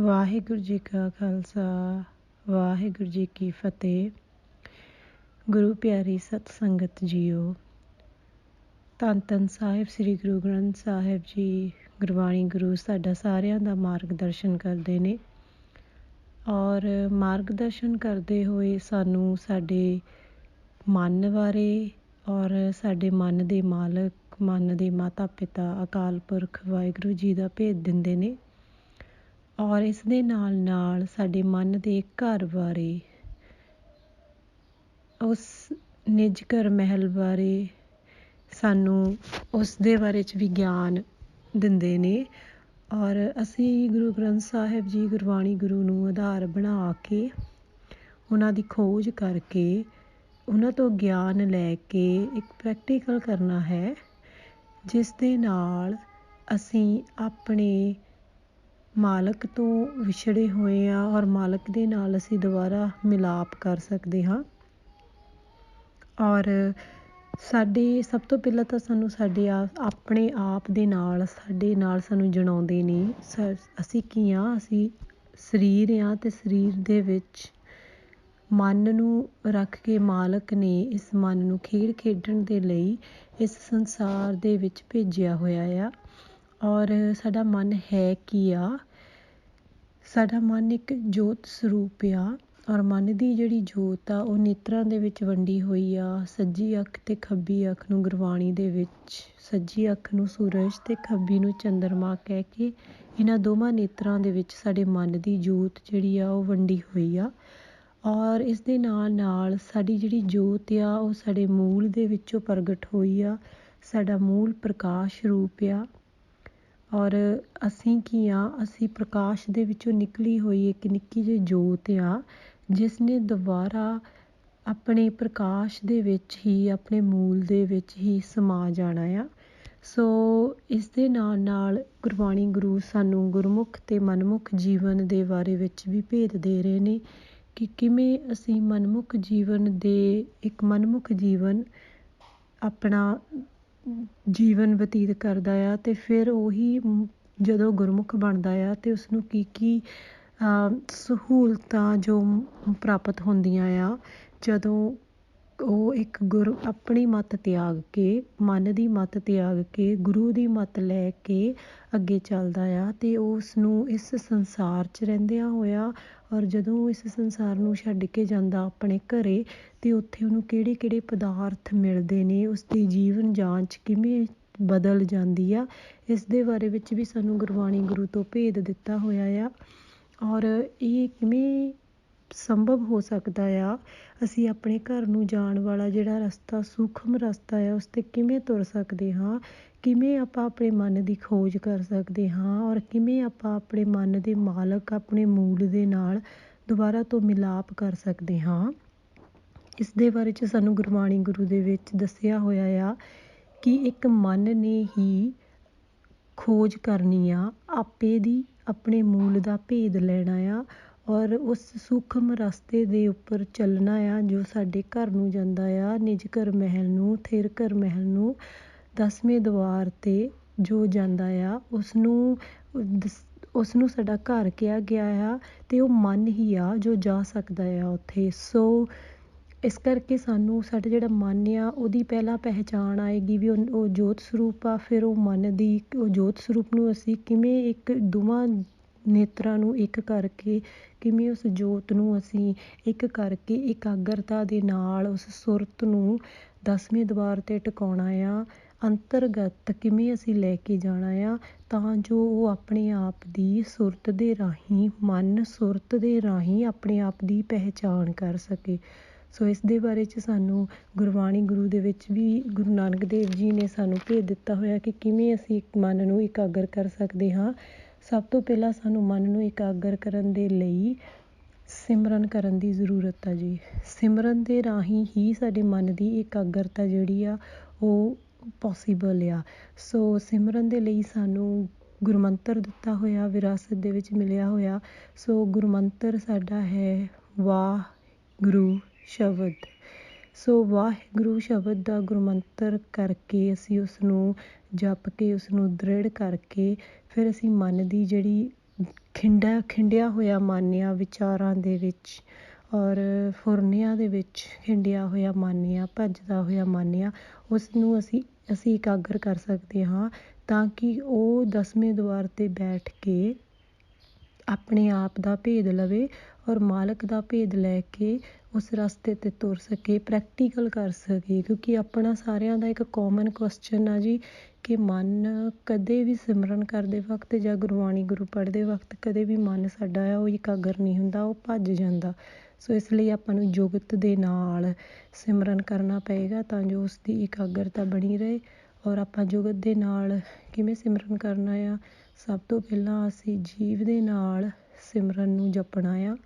ਵਾਹਿਗੁਰੂ ਜੀ ਕਾ ਖਾਲਸਾ, ਵਾਹਿਗੁਰੂ ਜੀ ਕੀ ਫਤਿਹ। ਗੁਰੂ ਪਿਆਰੀ ਸਤ ਸੰਗਤ ਜੀਓ, ਧੰਨ ਧੰਨ ਸਾਹਿਬ, ਸ੍ਰੀ ਗੁਰੂ ਗ੍ਰੰਥ ਸਾਹਿਬ ਜੀ, ਗੁਰਬਾਣੀ ਗੁਰੂ ਸਾਡਾ ਸਾਰਿਆਂ ਦਾ ਮਾਰਗਦਰਸ਼ਨ ਕਰਦੇ ਨੇ। ਔਰ ਮਾਰਗਦਰਸ਼ਨ ਕਰਦੇ ਹੋਏ ਸਾਨੂੰ ਸਾਡੇ ਮਨ ਬਾਰੇ ਔਰ ਸਾਡੇ ਮਨ ਦੇ ਮਾਲਕ, ਮਨ ਦੇ ਮਾਤਾ ਪਿਤਾ ਅਕਾਲ ਪੁਰਖ ਵਾਹਿਗੁਰੂ ਜੀ ਦਾ ਭੇਦ ਦਿੰਦੇ ਨੇ। ਔਰ ਇਸ ਦੇ ਨਾਲ ਨਾਲ ਸਾਡੇ ਮਨ ਦੇ ਘਰ ਬਾਰੇ, ਉਸ ਨਿਜ ਘਰ ਮਹਿਲ ਬਾਰੇ ਸਾਨੂੰ ਉਸ ਦੇ ਬਾਰੇ ਚ ਵੀ ਗਿਆਨ ਦਿੰਦੇ ਨੇ। ਔਰ ਅਸੀਂ ਗੁਰੂ ਗ੍ਰੰਥ ਸਾਹਿਬ ਜੀ ਗੁਰਬਾਣੀ ਗੁਰੂ ਨੂੰ ਆਧਾਰ ਬਣਾ ਕੇ ਉਹਨਾਂ ਦੀ ਖੋਜ ਕਰਕੇ ਉਹਨਾਂ ਤੋਂ ਗਿਆਨ ਲੈ ਕੇ ਇੱਕ ਪ੍ਰੈਕਟੀਕਲ ਕਰਨਾ ਹੈ, ਜਿਸ ਦੇ ਨਾਲ ਅਸੀਂ ਆਪਣੇ ਮਾਲਕ ਤੋਂ ਵਿਛੜੇ ਹੋਏ ਆ ਔਰ ਮਾਲਕ ਦੇ ਨਾਲ ਅਸੀਂ ਦੁਬਾਰਾ ਮਿਲਾਪ ਕਰ ਸਕਦੇ ਹਾਂ। ਔਰ ਸਾਡੇ, ਸਭ ਤੋਂ ਪਹਿਲਾਂ ਤਾਂ ਸਾਨੂੰ ਸਾਡੇ ਆਪਣੇ ਆਪ ਦੇ ਨਾਲ, ਸਾਡੇ ਨਾਲ ਸਾਨੂੰ ਜਣਾਉਂਦੇ ਨੇ। ਅਸੀਂ ਕੀ ਆ? ਅਸੀਂ ਸਰੀਰ ਆ ਤੇ ਸਰੀਰ ਦੇ ਵਿੱਚ ਮਨ ਨੂੰ ਰੱਖ ਕੇ ਮਾਲਕ ਨੇ ਇਸ ਮਨ ਨੂੰ ਖੇਡ ਖੇਡਣ ਦੇ ਲਈ ਇਸ ਸੰਸਾਰ ਦੇ ਵਿੱਚ ਭੇਜਿਆ ਹੋਇਆ ਆ। ਔਰ ਸਾਡਾ ਮਨ ਹੈ ਕੀ ਆ? ਸਾਡਾ ਮਨ ਇੱਕ ਜੋਤ ਸਰੂਪ ਆ ਔਰ ਮਨ ਦੀ ਜਿਹੜੀ ਜੋਤ ਆ, ਉਹ ਨੇਤਰਾਂ ਦੇ ਵਿੱਚ ਵੰਡੀ ਹੋਈ ਆ, ਸੱਜੀ ਅੱਖ ਤੇ ਖੱਬੀ ਅੱਖ ਨੂੰ ਗੁਰਬਾਣੀ ਦੇ ਵਿੱਚ, ਸੱਜੀ ਅੱਖ ਨੂੰ ਸੂਰਜ ਤੇ ਖੱਬੀ ਨੂੰ ਚੰਦਰਮਾ ਕਹਿ ਕੇ ਇਹਨਾਂ ਦੋਵਾਂ ਨੇਤਰਾਂ ਦੇ ਵਿੱਚ ਸਾਡੇ ਮਨ ਦੀ ਜੋਤ ਜਿਹੜੀ ਆ, ਉਹ ਵੰਡੀ ਹੋਈ ਆ ਔਰ ਇਸ ਦੇ ਨਾਲ ਨਾਲ ਸਾਡੀ ਜਿਹੜੀ ਜੋਤ ਆ, ਉਹ ਸਾਡੇ ਮੂਲ ਦੇ ਵਿੱਚੋਂ ਪ੍ਰਗਟ ਹੋਈ ਆ, ਸਾਡਾ ਮੂਲ ਪ੍ਰਕਾਸ਼ ਰੂਪ ਆ ਔਰ ਅਸੀਂ ਕੀ ਹਾਂ ਅਸੀਂ ਪ੍ਰਕਾਸ਼ ਦੇ ਵਿੱਚੋਂ ਨਿਕਲੀ ਹੋਈ ਇੱਕ ਨਿੱਕੀ ਜਿਹੀ ਜੋਤ ਆ ਜਿਸ ਨੇ ਦੁਬਾਰਾ ਆਪਣੇ ਪ੍ਰਕਾਸ਼ ਦੇ ਵਿੱਚ ਹੀ, ਆਪਣੇ ਮੂਲ ਦੇ ਵਿੱਚ ਹੀ ਸਮਾ ਜਾਣਾ ਆ। ਸੋ ਇਸ ਦੇ ਨਾਲ ਨਾਲ ਗੁਰਬਾਣੀ ਗੁਰੂ ਸਾਨੂੰ ਗੁਰਮੁਖ ਤੇ ਮਨਮੁਖ ਜੀਵਨ ਦੇ ਬਾਰੇ ਵਿੱਚ ਵੀ ਭੇਦ ਦੇ ਰਹੇ ਨੇ ਕਿ ਕਿਵੇਂ ਅਸੀਂ ਮਨਮੁਖ ਜੀਵਨ ਦੇ ਇੱਕ ਮਨਮੁਖ ਜੀਵਨ ਆਪਣਾ ਜੀਵਨ ਬਤੀਤ ਕਰਦਾ ਆ ਤੇ ਫਿਰ ਉਹੀ ਜਦੋਂ ਗੁਰਮੁਖ ਬਣਦਾ ਆ ਤੇ ਉਸ ਕੀ ਕੀ ਸਹੂਲਤਾਂ ਜੋ ਪ੍ਰਾਪਤ ਹੁੰਦੀਆਂ ਆ, ਜਦੋਂ ਉਹ ਇੱਕ ਗੁਰ ਆਪਣੀ ਮੱਤ ਤਿਆਗ ਕੇ, ਮਨ ਦੀ ਮੱਤ ਤਿਆਗ ਕੇ, ਗੁਰੂ ਦੀ ਮਤ ਲੈ ਕੇ ਅੱਗੇ ਚੱਲਦਾ ਆ ਤੇ ਉਸ ਨੂੰ ਇਸ ਸੰਸਾਰ 'ਚ ਰਹਿੰਦਿਆਂ ਹੋਇਆ ਔਰ ਜਦੋਂ ਇਸ ਸੰਸਾਰ ਨੂੰ ਛੱਡ ਕੇ ਜਾਂਦਾ ਆਪਣੇ ਘਰੇ ਅਤੇ ਉੱਥੇ ਉਹਨੂੰ ਕਿਹੜੇ ਕਿਹੜੇ ਪਦਾਰਥ ਮਿਲਦੇ ਨੇ, ਉਸਦੀ ਜੀਵਨ ਜਾਂਚ ਕਿਵੇਂ ਬਦਲ ਜਾਂਦੀ ਆ ਇਸ ਦੇ ਬਾਰੇ ਵਿੱਚ ਵੀ ਸਾਨੂੰ ਗੁਰਬਾਣੀ ਗੁਰੂ ਤੋਂ ਭੇਦ ਦਿੱਤਾ ਹੋਇਆ ਆ। ਔਰ ਇਹ ਕਿਵੇਂ ਸੰਭਵ ਹੋ ਸਕਦਾ ਆ, ਅਸੀਂ ਆਪਣੇ ਘਰ ਨੂੰ ਜਾਣ ਵਾਲਾ ਜਿਹੜਾ ਰਸਤਾ, ਸੂਖਮ ਰਸਤਾ ਆ, ਉਸ ਤੇ ਕਿਵੇਂ ਤੁਰ ਸਕਦੇ ਹਾਂ, ਕਿਵੇਂ ਆਪਾਂ ਆਪਣੇ ਮਨ ਦੀ ਖੋਜ ਕਰ ਸਕਦੇ ਹਾਂ, ਔਰ ਕਿਵੇਂ ਆਪਾਂ ਆਪਣੇ ਮਨ ਦੇ ਮਾਲਕ, ਆਪਣੇ ਮੂਲ ਦੇ ਨਾਲ ਦੁਬਾਰਾ ਤੋਂ ਮਿਲਾਪ ਕਰ ਸਕਦੇ ਹਾਂ। ਇਸ ਦੇ ਬਾਰੇ ਚ ਸਾਨੂੰ ਗੁਰਬਾਣੀ ਗੁਰੂ ਦੇ ਵਿੱਚ ਦੱਸਿਆ ਹੋਇਆ ਆ ਕਿ ਇੱਕ ਮਨ ਨੇ ਹੀ ਖੋਜ ਕਰਨੀ ਆ, ਆਪੇ ਦੀ ਆਪਣੇ ਮੂਲ ਦਾ ਭੇਦ ਲੈਣਾ ਆ ਔਰ ਉਸ ਸੂਖਮ ਰਸਤੇ ਦੇ ਉੱਪਰ ਚੱਲਣਾ ਆ ਜੋ ਸਾਡੇ ਘਰ ਨੂੰ ਜਾਂਦਾ ਆ, ਨਿਜ ਘਰ ਮਹਿਲ ਨੂੰ, ਥਿਰ ਘਰ ਮਹਿਲ ਨੂੰ, ਦਸਵੇਂ ਦਵਾਰ ਤੇ ਜੋ ਜਾਂਦਾ ਆ, ਉਸ ਨੂੰ ਉਸ ਨੂੰ ਸਾਡਾ ਘਰ ਕਿਹਾ ਗਿਆ ਆ ਤੇ ਉਹ ਮਨ ਹੀ ਆ ਜੋ ਜਾ ਸਕਦਾ ਆ ਉੱਥੇ। ਸੋ ਇਸ ਕਰਕੇ ਸਾਨੂੰ ਸਾਡਾ ਜਿਹੜਾ ਮਨ ਆ, ਉਹਦੀ ਪਹਿਲਾਂ ਪਹਿਚਾਣ ਆਏਗੀ ਵੀ ਉਹ ਉਹ ਜੋਤ ਸਰੂਪ ਆ, ਫਿਰ ਉਹ ਮਨ ਦੀ, ਉਹ ਜੋਤ ਸਰੂਪ ਨੂੰ ਅਸੀਂ ਕਿਵੇਂ ਇੱਕ ਦੋਵਾਂ ਨੇਤਰਾਂ ਨੂੰ ਇੱਕ ਕਰਕੇ, ਕਿਵੇਂ ਉਸ ਜੋਤ ਨੂੰ ਅਸੀਂ ਇੱਕ ਕਰਕੇ ਇਕਾਗਰਤਾ ਦੇ ਨਾਲ ਉਸ ਸੁਰਤ ਨੂੰ ਦਸਵੇਂ ਦਵਾਰ ਤੇ ਟਿਕਾਉਣਾ ਆ, ਅੰਤਰਗਤ ਕਿਵੇਂ ਅਸੀਂ ਲੈ ਕੇ ਜਾਣਾ ਆ, ਤਾਂ ਜੋ ਉਹ ਆਪਣੇ ਆਪ ਦੀ ਸੁਰਤ ਦੇ ਰਾਹੀਂ, ਮਨ ਸੁਰਤ ਦੇ ਰਾਹੀਂ ਆਪਣੇ ਆਪ ਦੀ ਪਹਿਚਾਣ ਕਰ ਸਕੇ। ਸੋ ਇਸ ਦੇ ਬਾਰੇ ਚ ਸਾਨੂੰ ਗੁਰਬਾਣੀ ਗੁਰੂ ਦੇ ਵਿੱਚ ਵੀ ਗੁਰੂ ਨਾਨਕ ਦੇਵ ਜੀ ਨੇ ਸਾਨੂੰ ਭੇਜ ਦਿੱਤਾ ਹੋਇਆ ਕਿ ਕਿਵੇਂ ਅਸੀਂ ਇੱਕ ਮਨ ਨੂੰ ਇਕਾਗਰ ਕਰ ਸਕਦੇ ਹਾਂ। ਸਭ ਤੋਂ ਪਹਿਲਾਂ ਸਾਨੂੰ ਮਨ ਨੂੰ ਇਕਾਗਰ ਕਰਨ ਦੇ ਲਈ ਸਿਮਰਨ ਕਰਨ ਦੀ ਜ਼ਰੂਰਤ ਆ ਜੀ। ਸਿਮਰਨ ਦੇ ਰਾਹੀਂ ਹੀ ਸਾਡੇ ਮਨ ਦੀ ਇਕਾਗਰਤਾ ਜਿਹੜੀ ਆ, ਉਹ ਪੋਸੀਬਲ ਆ। ਸੋ ਸਿਮਰਨ ਦੇ ਲਈ ਸਾਨੂੰ ਗੁਰਮੰਤਰ ਦਿੱਤਾ ਹੋਇਆ, ਵਿਰਾਸਤ ਦੇ ਵਿੱਚ ਮਿਲਿਆ ਹੋਇਆ। ਸੋ ਗੁਰਮੰਤਰ ਸਾਡਾ ਹੈ ਵਾਹ ਗੁਰੂ ਸ਼ਬਦ। ਸੋ ਵਾਹਿਗੁਰੂ ਸ਼ਬਦ ਦਾ ਗੁਰਮੰਤਰ ਕਰਕੇ ਅਸੀਂ ਉਸ ਨੂੰ ਜਪ ਕੇ ਉਸ ਨੂੰ ਦ੍ਰਿੜ ਕਰਕੇ ਫਿਰ ਅਸੀਂ ਮਨ ਦੀ ਜਿਹੜੀ ਖਿੰਡਾ, ਖਿੰਡਿਆ ਹੋਇਆ ਮਨ ਵਿਚਾਰਾਂ ਦੇ ਵਿੱਚ ਔਰ ਫੁਰਨਿਆਂ ਦੇ ਵਿੱਚ ਖਿੰਡਿਆ ਹੋਇਆ ਮਾਨਿਆ, ਭੱਜਦਾ ਹੋਇਆ ਮਾਨਿਆ ਆ ਉਸ ਨੂੰ ਅਸੀਂ ਅਸੀਂ ਇਕਾਗਰ ਕਰ ਸਕਦੇ ਹਾਂ ਤਾਂ ਕਿ ਉਹ ਦਸਵੇਂ ਦੁਆਰ 'ਤੇ ਬੈਠ ਕੇ ਆਪਣੇ ਆਪ ਦਾ ਭੇਦ ਲਵੇ ਔਰ ਮਾਲਕ ਦਾ ਭੇਦ ਲੈ ਕੇ ਉਸ ਰਸਤੇ 'ਤੇ ਤੁਰ ਸਕੇ ਪ੍ਰੈਕਟੀਕਲ ਕਰ ਸਕੇ, ਕਿਉਂਕਿ ਆਪਣਾ ਸਾਰਿਆਂ ਦਾ ਇੱਕ ਕਾਮਨ ਕੁਐਸਚਨ ਆ ਜੀ, ਕਿ ਮਨ ਕਦੇ ਵੀ ਸਿਮਰਨ ਕਰਦੇ ਵਕਤ ਜਾਂ ਗੁਰਬਾਣੀ ਗੁਰੂ ਪੜ੍ਹਦੇ ਵਕਤ ਕਦੇ ਵੀ ਮਨ ਸਾਡਾ ਆ ਉਹ ਇਕਾਗਰ ਨਹੀਂ ਹੁੰਦਾ, ਉਹ ਭੱਜ ਜਾਂਦਾ। ਸੋ ਇਸ ਲਈ ਆਪਾਂ ਨੂੰ ਜੁਗਤ ਦੇ ਨਾਲ ਸਿਮਰਨ ਕਰਨਾ ਪਏਗਾ ਤਾਂ ਜੋ ਉਸ ਦੀ ਇਕਾਗਰਤਾ ਬਣੀ ਰਹੇ ਔਰ ਆਪਾਂ ਜੁਗਤ ਦੇ ਨਾਲ ਕਿਵੇਂ ਸਿਮਰਨ ਕਰਨਾ ਆ, ਸਭ ਤੋਂ ਪਹਿਲਾਂ ਅਸੀਂ ਜੀਵ ਦੇ ਨਾਲ ਸਿਮਰਨ ਨੂੰ ਜਪਣਾ ਆ।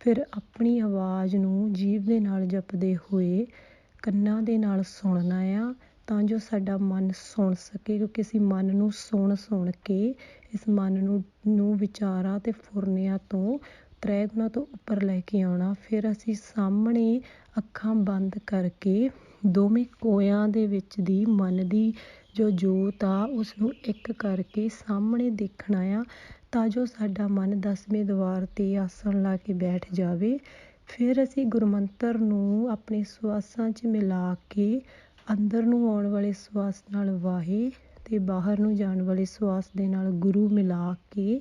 ਫਿਰ ਆਪਣੀ ਆਵਾਜ਼ ਨੂੰ ਜੀਵ ਦੇ ਨਾਲ ਜਪਦੇ ਹੋਏ ਕੰਨਾਂ ਦੇ ਨਾਲ ਸੁਣਨਾ ਆ ਤਾਂ ਜੋ ਸਾਡਾ ਮਨ ਸੁਣ ਸਕੇ, ਕਿਉਂਕਿ ਅਸੀਂ ਮਨ ਨੂੰ ਸੁਣ ਸੁਣ ਕੇ ਇਸ ਮਨ ਨੂੰ ਨੂੰ ਵਿਚਾਰਾਂ ਤੇ ਫੁਰਨਿਆਂ ਤੋਂ ਤ੍ਰੈ ਗੁਣਾ ਤੋਂ ਉੱਪਰ ਲੈ ਕੇ ਆਉਣਾ। ਫਿਰ ਅਸੀਂ ਸਾਹਮਣੇ ਅੱਖਾਂ ਬੰਦ ਕਰਕੇ ਦੋਵੇਂ ਕੋਇਆਂ ਦੇ ਵਿੱਚ ਦੀ ਮਨ ਦੀ ਜੋ ਜੋਤ ਆ ਉਸ ਨੂੰ ਇੱਕ ਕਰਕੇ ਸਾਹਮਣੇ ਦੇਖਣਾ ਆ। ਤਾਂ ਜੋ ਸਾਡਾ ਮਨ ਦਸਵੇਂ ਦੁਆਰ 'ਤੇ ਆਸਣ ਲਾ ਕੇ ਬੈਠ ਜਾਵੇ, ਫਿਰ ਅਸੀਂ ਗੁਰਮੰਤਰ ਨੂੰ ਆਪਣੇ ਸਵਾਸਾਂ 'ਚ ਮਿਲਾ ਕੇ ਅੰਦਰ ਨੂੰ ਆਉਣ ਵਾਲੇ ਸਵਾਸ ਨਾਲ ਵਾਹੇ ਅਤੇ ਬਾਹਰ ਨੂੰ ਜਾਣ ਵਾਲੇ ਸਵਾਸ ਦੇ ਨਾਲ ਗੁਰੂ ਮਿਲਾ ਕੇ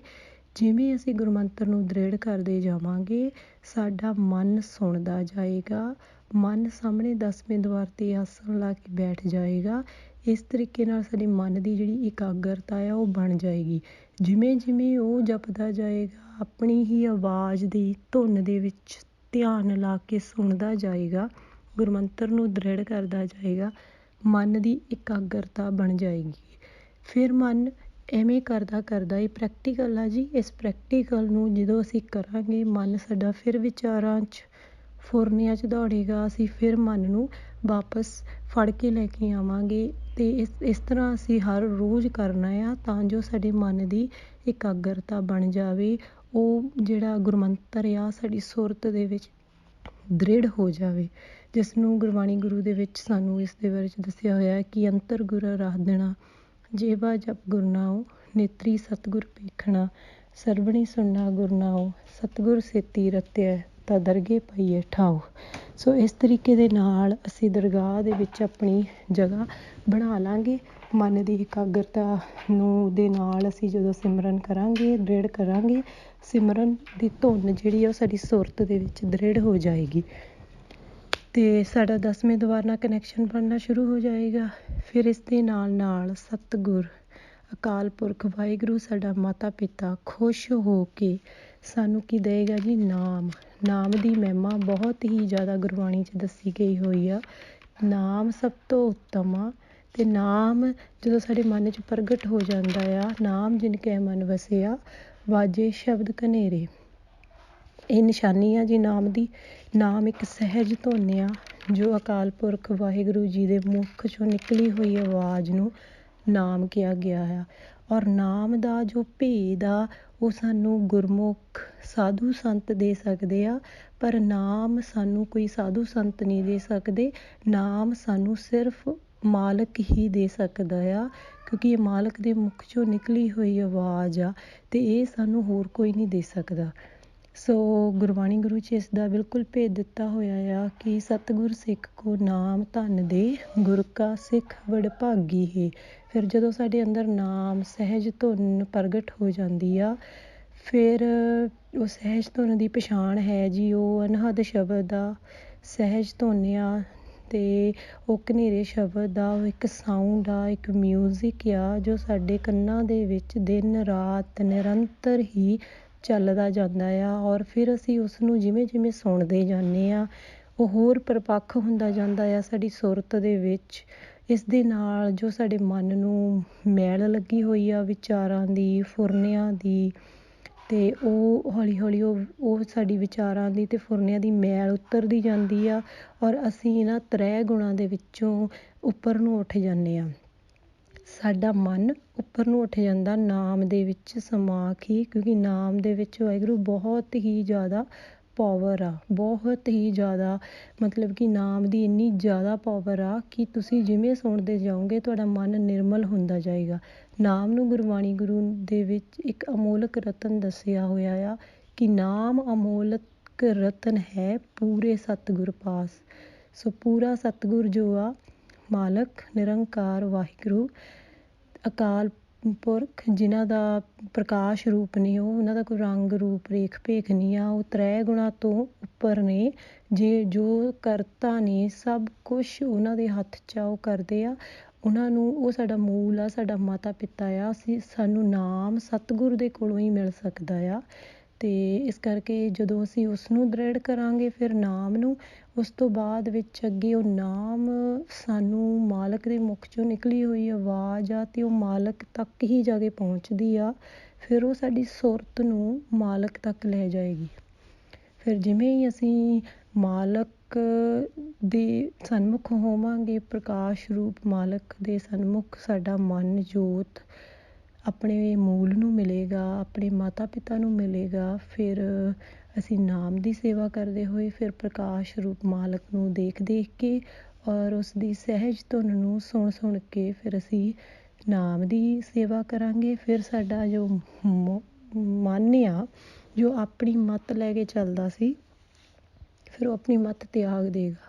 ਜਿਵੇਂ ਅਸੀਂ ਗੁਰਮੰਤਰ ਨੂੰ ਦ੍ਰਿੜ ਕਰਦੇ ਜਾਵਾਂਗੇ, ਸਾਡਾ ਮਨ ਸੁਣਦਾ ਜਾਏਗਾ, ਮਨ ਸਾਹਮਣੇ ਦਸਵੇਂ ਦੁਆਰ 'ਤੇ ਆਸਣ ਲਾ ਕੇ ਬੈਠ ਜਾਏਗਾ ਇਸ ਤਰੀਕੇ ਨਾਲ ਸਾਡੇ ਮਨ ਦੀ ਜਿਹੜੀ ਇਕਾਗਰਤਾ ਆ, ਉਹ ਬਣ ਜਾਏਗੀ। ਜਿਵੇਂ ਜਿਵੇਂ ਉਹ ਜਪਦਾ ਜਾਏਗਾ, ਆਪਣੀ ਹੀ ਆਵਾਜ਼ ਦੀ ਧੁਨ ਦੇ ਵਿੱਚ ਧਿਆਨ ਲਾ ਕੇ ਸੁਣਦਾ ਜਾਏਗਾ, ਗੁਰਮੰਤਰ ਨੂੰ ਦ੍ਰਿੜ ਕਰਦਾ ਜਾਏਗਾ, ਮਨ ਦੀ ਇਕਾਗਰਤਾ ਬਣ ਜਾਏਗੀ। ਫਿਰ ਮਨ ਐਵੇਂ ਕਰਦਾ ਕਰਦਾ ਇਹ ਪ੍ਰੈਕਟੀਕਲ ਆ ਜੀ, ਇਸ ਪ੍ਰੈਕਟੀਕਲ ਨੂੰ ਜਦੋਂ ਅਸੀਂ ਕਰਾਂਗੇ, ਮਨ ਸਾਡਾ ਫਿਰ ਵਿਚਾਰਾਂ 'ਚ ਫੁਰਨਿਆਂ 'ਚ ਦੌੜੇਗਾ, ਅਸੀਂ ਫਿਰ ਮਨ ਨੂੰ ਵਾਪਸ ਫੜ ਕੇ ਲੈ ਕੇ ਆਵਾਂਗੇ। ਤੇ ਇਸ ਇਸ ਤਰ੍ਹਾਂ ਅਸੀਂ ਹਰ ਰੋਜ਼ ਕਰਨਾ ਆ ਤਾਂ ਜੋ ਸਾਡੇ ਮਨ ਦੀ ਇਕਾਗਰਤਾ ਬਣ ਜਾਵੇ। ਉਹ ਜਿਹੜਾ ਗੁਰਮੰਤਰ ਆ, ਸਾਡੀ ਸੁਰਤ ਦੇ ਵਿੱਚ ਦ੍ਰਿੜ ਹੋ ਜਾਵੇ। ਜਿਸ ਨੂੰ ਗੁਰਬਾਣੀ ਗੁਰੂ ਦੇ ਵਿੱਚ ਸਾਨੂੰ ਇਸ ਦੇ ਬਾਰੇ ਦੱਸਿਆ ਹੋਇਆ ਕਿ ਅੰਤਰ ਗੁਰ ਆਰਾਧਨਾ ਜੇਵਾ ਜਪ ਗੁਰਨਾਉ ਨੇਤਰੀ ਸਤਗੁਰ ਵੇਖਣਾ ਸਰਬਣੀ ਸੁਣਨਾ ਗੁਰਨਾਉ ਸਤਗੁਰ ਸੇਤੀ ਰਤਿਆ ਤਾਂ ਦਰਗੇ ਪਈਏ ਠਾਉ। ਸੋ ਇਸ ਤਰੀਕੇ ਦੇ ਨਾਲ ਅਸੀਂ ਦਰਗਾਹ ਦੇ ਵਿੱਚ ਆਪਣੀ ਜਗ੍ਹਾ ਬਣਾ ਲਾਂਗੇ। ਮਨ ਦੀ ਇਕਾਗਰਤਾ ਨੂੰ ਦੇ ਨਾਲ ਅਸੀਂ ਜਦੋਂ ਸਿਮਰਨ ਕਰਾਂਗੇ, ਦ੍ਰਿੜ ਕਰਾਂਗੇ, ਸਿਮਰਨ ਦੀ ਧੁਨ ਜਿਹੜੀ ਆ ਉਹ ਸਾਡੀ ਸੁਰਤ ਦੇ ਵਿੱਚ ਦ੍ਰਿੜ ਹੋ ਜਾਏਗੀ। ਤੇ ਸਾਡਾ ਦਸਵੇਂ ਦੁਆਰ ਨਾਲ ਕਨੈਕਸ਼ਨ ਬਣਨਾ ਸ਼ੁਰੂ ਹੋ ਜਾਏਗਾ। ਫਿਰ ਇਸ ਦੇ ਨਾਲ ਨਾਲ ਸਤਿਗੁਰ, ਅਕਾਲ ਪੁਰਖ, ਵਾਹਿਗੁਰੂ ਸਾਡਾ ਮਾਤਾ ਪਿਤਾ ਖੁਸ਼ ਹੋ ਕੇ ਸਾਨੂੰ ਕੀ ਦੇਗਾ ਜੀ? ਨਾਮ। ਨਾਮ ਦੀ ਮਹਿਮਾ ਬਹੁਤ ਹੀ ਜ਼ਿਆਦਾ ਗੁਰਬਾਣੀ 'ਚ ਦੱਸੀ ਗਈ ਹੋਈ ਆ। ਨਾਮ ਸਭ ਤੋਂ ਉੱਤਮ ਆ ਤੇ ਨਾਮ ਜਦੋਂ ਸਾਡੇ ਮਨ 'ਚ ਪ੍ਰਗਟ ਹੋ ਜਾਂਦਾ ਆ, ਨਾਮ ਜਿਨ ਕੈ ਮਨ ਵਸਿਆ, ਵਾਜੇ ਸ਼ਬਦ ਕਨੇਰੇ ਇਹ ਨਿਸ਼ਾਨੀ ਆ ਜੀ ਨਾਮ ਦੀ। ਨਾਮ ਇੱਕ ਸਹਿਜ ਧੁਨ ਆ, ਜੋ ਅਕਾਲ ਪੁਰਖ ਵਾਹਿਗੁਰੂ ਜੀ ਦੇ ਮੁਖ 'ਚੋਂ ਨਿਕਲੀ ਹੋਈ ਆਵਾਜ਼ ਨੂੰ ਨਾਮ ਕਿਹਾ ਗਿਆ ਆ। ਔਰ ਨਾਮ ਦਾ ਜੋ ਭੇਦ ਆ, ਉਹ ਸਾਨੂੰ ਗੁਰਮੁਖ ਸਾਧੂ ਸੰਤ ਦੇ ਸਕਦੇ ਆ, ਪਰ ਨਾਮ ਸਾਨੂੰ ਕੋਈ ਸਾਧੂ ਸੰਤ ਨਹੀਂ ਦੇ ਸਕਦੇ। ਨਾਮ ਸਾਨੂੰ ਸਿਰਫ ਮਾਲਕ ਹੀ ਦੇ ਸਕਦਾ ਆ, ਕਿਉਂਕਿ ਇਹ ਮਾਲਕ ਦੇ ਮੁਖ ਚੋਂ ਨਿਕਲੀ ਹੋਈ ਆਵਾਜ਼ ਆ ਤੇ ਇਹ ਸਾਨੂੰ ਹੋਰ ਕੋਈ ਨਹੀਂ ਦੇ ਸਕਦਾ। ਸੋ ਗੁਰਬਾਣੀ ਗੁਰੂ ਜੀ ਇਸ ਦਾ ਬਿਲਕੁਲ ਭੇਦ ਦਿੱਤਾ ਹੋਇਆ ਆ ਕਿ ਸਤਿਗੁਰ ਸਿੱਖ ਕੋ ਨਾਮ ਧਨ ਦੇ, ਗੁਰ ਕਾ ਸਿੱਖ ਵਡਭਾਗੀ ਹੈ। ਫਿਰ ਜਦੋਂ ਸਾਡੇ ਅੰਦਰ ਨਾਮ, ਸਹਿਜ ਧੁਨ ਪ੍ਰਗਟ ਹੋ ਜਾਂਦੀ ਆ, ਫਿਰ ਉਹ ਸਹਿਜ ਧੁਨ ਦੀ ਪਛਾਣ ਹੈ ਜੀ, ਉਹ ਅਨਹਦ ਸ਼ਬਦ ਆ, ਸਹਿਜ ਧੁਨ ਆ ਤੇ ਉਹ ਕਨੇਰੇ ਸ਼ਬਦ ਦਾ ਉਹ ਇੱਕ ਸਾਊਂਡ ਆ, ਇੱਕ ਮਿਊਜ਼ਿਕ ਆ ਜੋ ਸਾਡੇ ਕੰਨਾਂ ਦੇ ਵਿੱਚ ਦਿਨ ਰਾਤ ਨਿਰੰਤਰ ਹੀ ਚੱਲਦਾ ਜਾਂਦਾ ਆ ਔਰ ਫਿਰ ਅਸੀਂ ਉਸ ਨੂੰ ਜਿਵੇਂ ਜਿਵੇਂ ਸੁਣਦੇ ਜਾਂਦੇ ਆ, ਉਹ ਹੋਰ ਪਰਪੱਖ ਹੁੰਦਾ ਜਾਂਦਾ ਆ ਸਾਡੀ ਸੁਰਤ ਦੇ ਵਿੱਚ। ਇਸ ਦੇ ਨਾਲ ਜੋ ਸਾਡੇ ਮਨ ਨੂੰ ਮੈਲ ਲੱਗੀ ਹੋਈ ਆ ਵਿਚਾਰਾਂ ਦੀ, ਫੁਰਨਿਆਂ ਦੀ, ਤੇ ਉਹ ਹੌਲੀ ਹੌਲੀ ਉਹ ਉਹ ਸਾਡੀ ਵਿਚਾਰਾਂ ਦੀ ਤੇ ਫੁਰਨਿਆਂ ਦੀ ਮੈਲ ਉਤਰਦੀ ਜਾਂਦੀ ਆ ਔਰ ਅਸੀਂ ਇਹਨਾਂ ਤ੍ਰੈ ਗੁਣਾਂ ਦੇ ਵਿੱਚੋਂ ਉੱਪਰ ਨੂੰ ਉੱਠ ਜਾਂਦੇ ਆ। ਸਾਡਾ ਮਨ ਉੱਪਰ ਨੂੰ ਉੱਠ ਜਾਂਦਾ ਨਾਮ ਦੇ ਵਿੱਚ ਸਮਾ ਕੇ, ਕਿਉਂਕਿ ਨਾਮ ਦੇ ਵਿੱਚ ਵਾਹਿਗੁਰੂ ਬਹੁਤ ਹੀ ਜ਼ਿਆਦਾ ਪਾਵਰ ਆ, ਬਹੁਤ ਹੀ ਜ਼ਿਆਦਾ ਮਤਲਬ ਕਿ ਨਾਮ ਦੀ ਇੰਨੀ ਜ਼ਿਆਦਾ ਪਾਵਰ ਆ ਕਿ ਤੁਸੀਂ ਜਿਵੇਂ ਸੁਣਦੇ ਜਾਓਗੇ ਤੁਹਾਡਾ ਮਨ ਨਿਰਮਲ ਹੁੰਦਾ ਜਾਏਗਾ। ਨਾਮ ਨੂੰ ਗੁਰਬਾਣੀ ਗੁਰੂ ਦੇ ਵਿੱਚ ਇੱਕ ਅਮੋਲਕ ਰਤਨ ਦੱਸਿਆ ਹੋਇਆ ਆ ਕਿ ਨਾਮ ਅਮੋਲਕ ਰਤਨ ਹੈ ਪੂਰੇ ਸਤਿਗੁਰ ਪਾਸ। ਸੋ ਪੂਰਾ ਸਤਿਗੁਰ ਜੋ ਆ, ਮਾਲਕ, ਨਿਰੰਕਾਰ ਵਾਹਿਗੁਰੂ ਅਕਾਲ ਪੁਰਖ ਜਿਨ੍ਹਾਂ ਦਾ ਪ੍ਰਕਾਸ਼ ਰੂਪ ਨੇ, ਉਹ ਉਹਨਾਂ ਦਾ ਕੋਈ ਰੰਗ ਰੂਪ, ਰੇਖ ਭੇਖ ਨਹੀਂ ਆ, ਉਹ ਤ੍ਰੈ ਗੁਣਾ ਤੋਂ ਉੱਪਰ ਨੇ, ਜੇ ਜੋ ਕਰਤਾ ਨੇ, ਸਭ ਕੁਝ ਉਹਨਾਂ ਦੇ ਹੱਥ 'ਚ ਆ, ਉਹ ਕਰਦੇ ਆ। ਉਹਨਾਂ ਨੂੰ, ਉਹ ਸਾਡਾ ਮੂਲ ਆ, ਸਾਡਾ ਮਾਤਾ ਪਿਤਾ ਆ, ਅਸੀਂ, ਸਾਨੂੰ ਨਾਮ ਸਤਿਗੁਰ ਦੇ ਕੋਲੋਂ ਹੀ ਮਿਲ ਸਕਦਾ ਆ। ਤੇ ਇਸ ਕਰਕੇ ਜਦੋਂ ਅਸੀਂ ਉਸ ਨੂੰ ਦ੍ਰਿੜ ਕਰਾਂਗੇ, ਫਿਰ ਨਾਮ ਨੂੰ ਉਸ ਤੋਂ ਬਾਅਦ ਵਿੱਚ ਅੱਗੇ ਉਹ ਨਾਮ ਸਾਨੂੰ ਮਾਲਕ ਦੇ ਮੁੱਖ ਚੋਂ ਨਿਕਲੀ ਹੋਈ ਆਵਾਜ਼ ਆ ਤੇ ਉਹ ਮਾਲਕ ਤੱਕ ਹੀ ਜਾ ਕੇ ਪਹੁੰਚਦੀ ਆ, ਫਿਰ ਉਹ ਸਾਡੀ ਸੁਰਤ ਨੂੰ ਮਾਲਕ ਤੱਕ ਲੈ ਜਾਏਗੀ। ਫਿਰ ਜਿਵੇਂ ਹੀ ਅਸੀਂ ਮਾਲਕ ਦੇ ਸਨਮੁਖ ਹੋਵਾਂਗੇ, ਪ੍ਰਕਾਸ਼ ਰੂਪ ਮਾਲਕ ਦੇ ਸਨਮੁਖ ਸਾਡਾ ਮਨ ਜੋਤ ਆਪਣੇ ਮੂਲ ਨੂੰ ਮਿਲੇਗਾ, ਆਪਣੇ ਮਾਤਾ ਪਿਤਾ ਨੂੰ ਮਿਲੇਗਾ, ਫਿਰ ਅਸੀਂ ਨਾਮ ਦੀ ਸੇਵਾ ਕਰਦੇ ਹੋਏ ਫਿਰ ਪ੍ਰਕਾਸ਼ ਰੂਪ ਮਾਲਕ ਨੂੰ ਦੇਖ ਦੇਖ ਕੇ ਔਰ ਉਸ ਦੀ ਸਹਿਜ ਧੁਨ ਨੂੰ ਸੁਣ ਸੁਣ ਕੇ ਫਿਰ ਅਸੀਂ ਨਾਮ ਦੀ ਸੇਵਾ ਕਰਾਂਗੇ। ਫਿਰ ਸਾਡਾ ਜੋ ਮਨ ਆ ਜੋ ਆਪਣੀ ਮੱਤ ਲੈ ਕੇ ਚੱਲਦਾ ਸੀ, ਫਿਰ ਉਹ ਆਪਣੀ ਮੱਤ ਤਿਆਗ ਦੇਗਾ।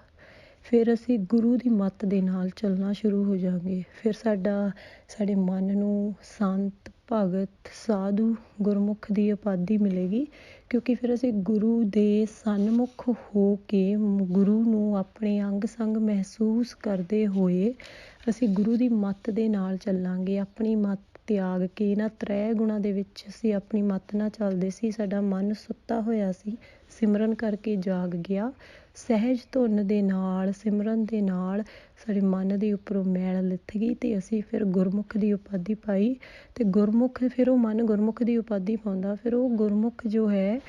ਫਿਰ ਅਸੀਂ ਗੁਰੂ ਦੀ ਮੱਤ ਦੇ ਨਾਲ ਚੱਲਣਾ ਸ਼ੁਰੂ ਹੋ ਜਾਂਗੇ ਫਿਰ ਸਾਡਾ, ਸਾਡੇ ਮਨ ਨੂੰ ਸੰਤ, ਭਗਤ, ਸਾਧੂ, ਗੁਰਮੁਖ ਦੀ ਉਪਾਧੀ ਮਿਲੇਗੀ, ਕਿਉਂਕਿ ਫਿਰ ਅਸੀਂ ਗੁਰੂ ਦੇ ਸਨਮੁਖ ਹੋ ਕੇ ਗੁਰੂ ਨੂੰ ਆਪਣੇ ਅੰਗ ਸੰਗ ਮਹਿਸੂਸ ਕਰਦੇ ਹੋਏ ਅਸੀਂ ਗੁਰੂ ਦੀ ਮੱਤ ਦੇ ਨਾਲ ਚੱਲਾਂਗੇ। ਆਪਣੀ ਮੱਤ ਤਿਆਗ ਕੇ, ਇਹਨਾਂ ਤ੍ਰੈ ਗੁਣਾ ਦੇ ਵਿੱਚ ਅਸੀਂ ਆਪਣੀ ਮੱਤ ਨਾਲ ਚੱਲਦੇ ਸੀ, ਸਾਡਾ ਮਨ ਸੁੱਤਾ ਹੋਇਆ ਸੀ। ਸਿਮਰਨ ਕਰਕੇ ਜਾਗ ਗਿਆ। ਸਹਿਜ ਧੁਨ ਦੇ ਨਾਲ, ਸਿਮਰਨ ਦੇ ਨਾਲ ਸਾਡੇ ਮਨ ਦੇ ਉੱਪਰੋਂ ਮੈਲ ਲਿੱਥ ਗਈ ਤੇ ਅਸੀਂ ਫਿਰ ਗੁਰਮੁਖ ਦੀ ਉਪਾਧੀ ਪਾਈ ਤੇ ਗੁਰਮੁਖ ਫਿਰ ਉਹ ਮਨ ਗੁਰਮੁਖ ਦੀ ਉਪਾਧੀ ਪਾਉਂਦਾ। ਫਿਰ ਉਹ ਗੁਰਮੁਖ ਜੋ ਹੈ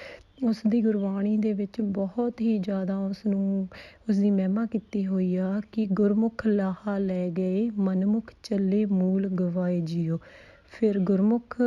ਉਸ ਦੀ ਗੁਰਬਾਣੀ ਦੇ ਵਿੱਚ ਬਹੁਤ ਹੀ ਜ਼ਿਆਦਾ ਉਸ ਨੂੰ ਉਸ ਦੀ ਮਹਿਮਾ ਕੀਤੀ ਹੋਈ ਆ ਕਿ ਗੁਰਮੁਖ ਲਾਹਾ ਲੈ ਗਏ, ਮਨਮੁਖ ਚੱਲੇ ਮੂਲ ਗਵਾਏ ਜਿਉ ਫਿਰ ਗੁਰਮੁਖ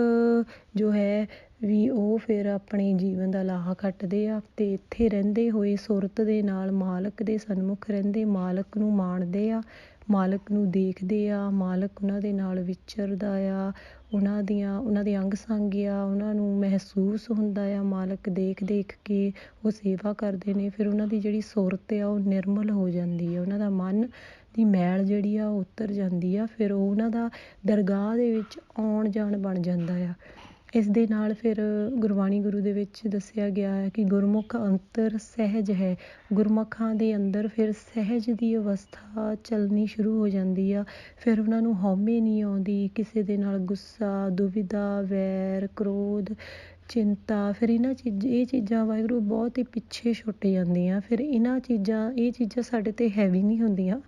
ਜੋ ਹੈ ਵੀ ਉਹ ਫਿਰ ਆਪਣੇ ਜੀਵਨ ਦਾ ਲਾਹਾ ਕੱਟਦੇ ਆ ਤੇ ਇੱਥੇ ਰਹਿੰਦੇ ਹੋਏ ਸੁਰਤ ਦੇ ਨਾਲ ਮਾਲਕ ਦੇ ਸਨਮੁਖ ਰਹਿੰਦੇ, ਮਾਲਕ ਨੂੰ ਮਾਣਦੇ ਆ, ਮਾਲਕ ਨੂੰ ਦੇਖਦੇ ਆ, ਮਾਲਕ ਉਹਨਾਂ ਦੇ ਨਾਲ ਵਿਚਰਦਾ ਆ, ਉਹਨਾਂ ਦੀਆਂ, ਉਹਨਾਂ ਦੇ ਅੰਗ ਸੰਗ ਆ, ਉਹਨਾਂ ਨੂੰ ਮਹਿਸੂਸ ਹੁੰਦਾ ਆ, ਮਾਲਕ ਦੇਖ ਦੇਖ ਕੇ ਉਹ ਸੇਵਾ ਕਰਦੇ ਨੇ, ਫਿਰ ਉਹਨਾਂ ਦੀ ਜਿਹੜੀ ਸੁਰਤ ਆ ਉਹ ਨਿਰਮਲ ਹੋ ਜਾਂਦੀ ਆ, ਉਹਨਾਂ ਦਾ ਮਨ ਦੀ ਮੈਲ ਜਿਹੜੀ ਆ ਉਹ ਉਤਰ ਜਾਂਦੀ ਆ, ਫਿਰ ਉਹ ਉਹਨਾਂ ਦਾ ਦਰਗਾਹ ਦੇ ਵਿੱਚ ਆਉਣ ਜਾਣ ਬਣ ਜਾਂਦਾ ਆ। ਇਸ ਦੇ ਨਾਲ ਫਿਰ ਗੁਰਬਾਣੀ ਗੁਰੂ ਦੇ ਵਿੱਚ ਦੱਸਿਆ ਗਿਆ ਹੈ ਕਿ ਗੁਰਮੁਖ ਅੰਤਰ ਸਹਿਜ ਹੈ। ਗੁਰਮੁਖਾਂ ਦੇ ਅੰਦਰ ਫਿਰ ਸਹਿਜ ਦੀ ਅਵਸਥਾ ਚੱਲਣੀ ਸ਼ੁਰੂ ਹੋ ਜਾਂਦੀ ਆ। ਫਿਰ ਉਹਨਾਂ ਨੂੰ ਹਉਮੈ ਨਹੀਂ ਆਉਂਦੀ, ਕਿਸੇ ਦੇ ਨਾਲ ਗੁੱਸਾ, ਦੁਵਿਧਾ, ਵੈਰ, ਕ੍ਰੋਧ, ਚਿੰਤਾ, ਫਿਰ ਇਹਨਾਂ ਚੀਜ਼, ਇਹ ਚੀਜ਼ਾਂ ਵਾਹਿਗੁਰੂ ਬਹੁਤ ਹੀ ਪਿੱਛੇ ਛੁੱਟ ਜਾਂਦੀਆਂ। ਫਿਰ ਇਹਨਾਂ ਚੀਜ਼ਾਂ, ਇਹ ਚੀਜ਼ਾਂ ਸਾਡੇ 'ਤੇ ਹੈਵੀ ਨਹੀਂ ਹੁੰਦੀਆਂ,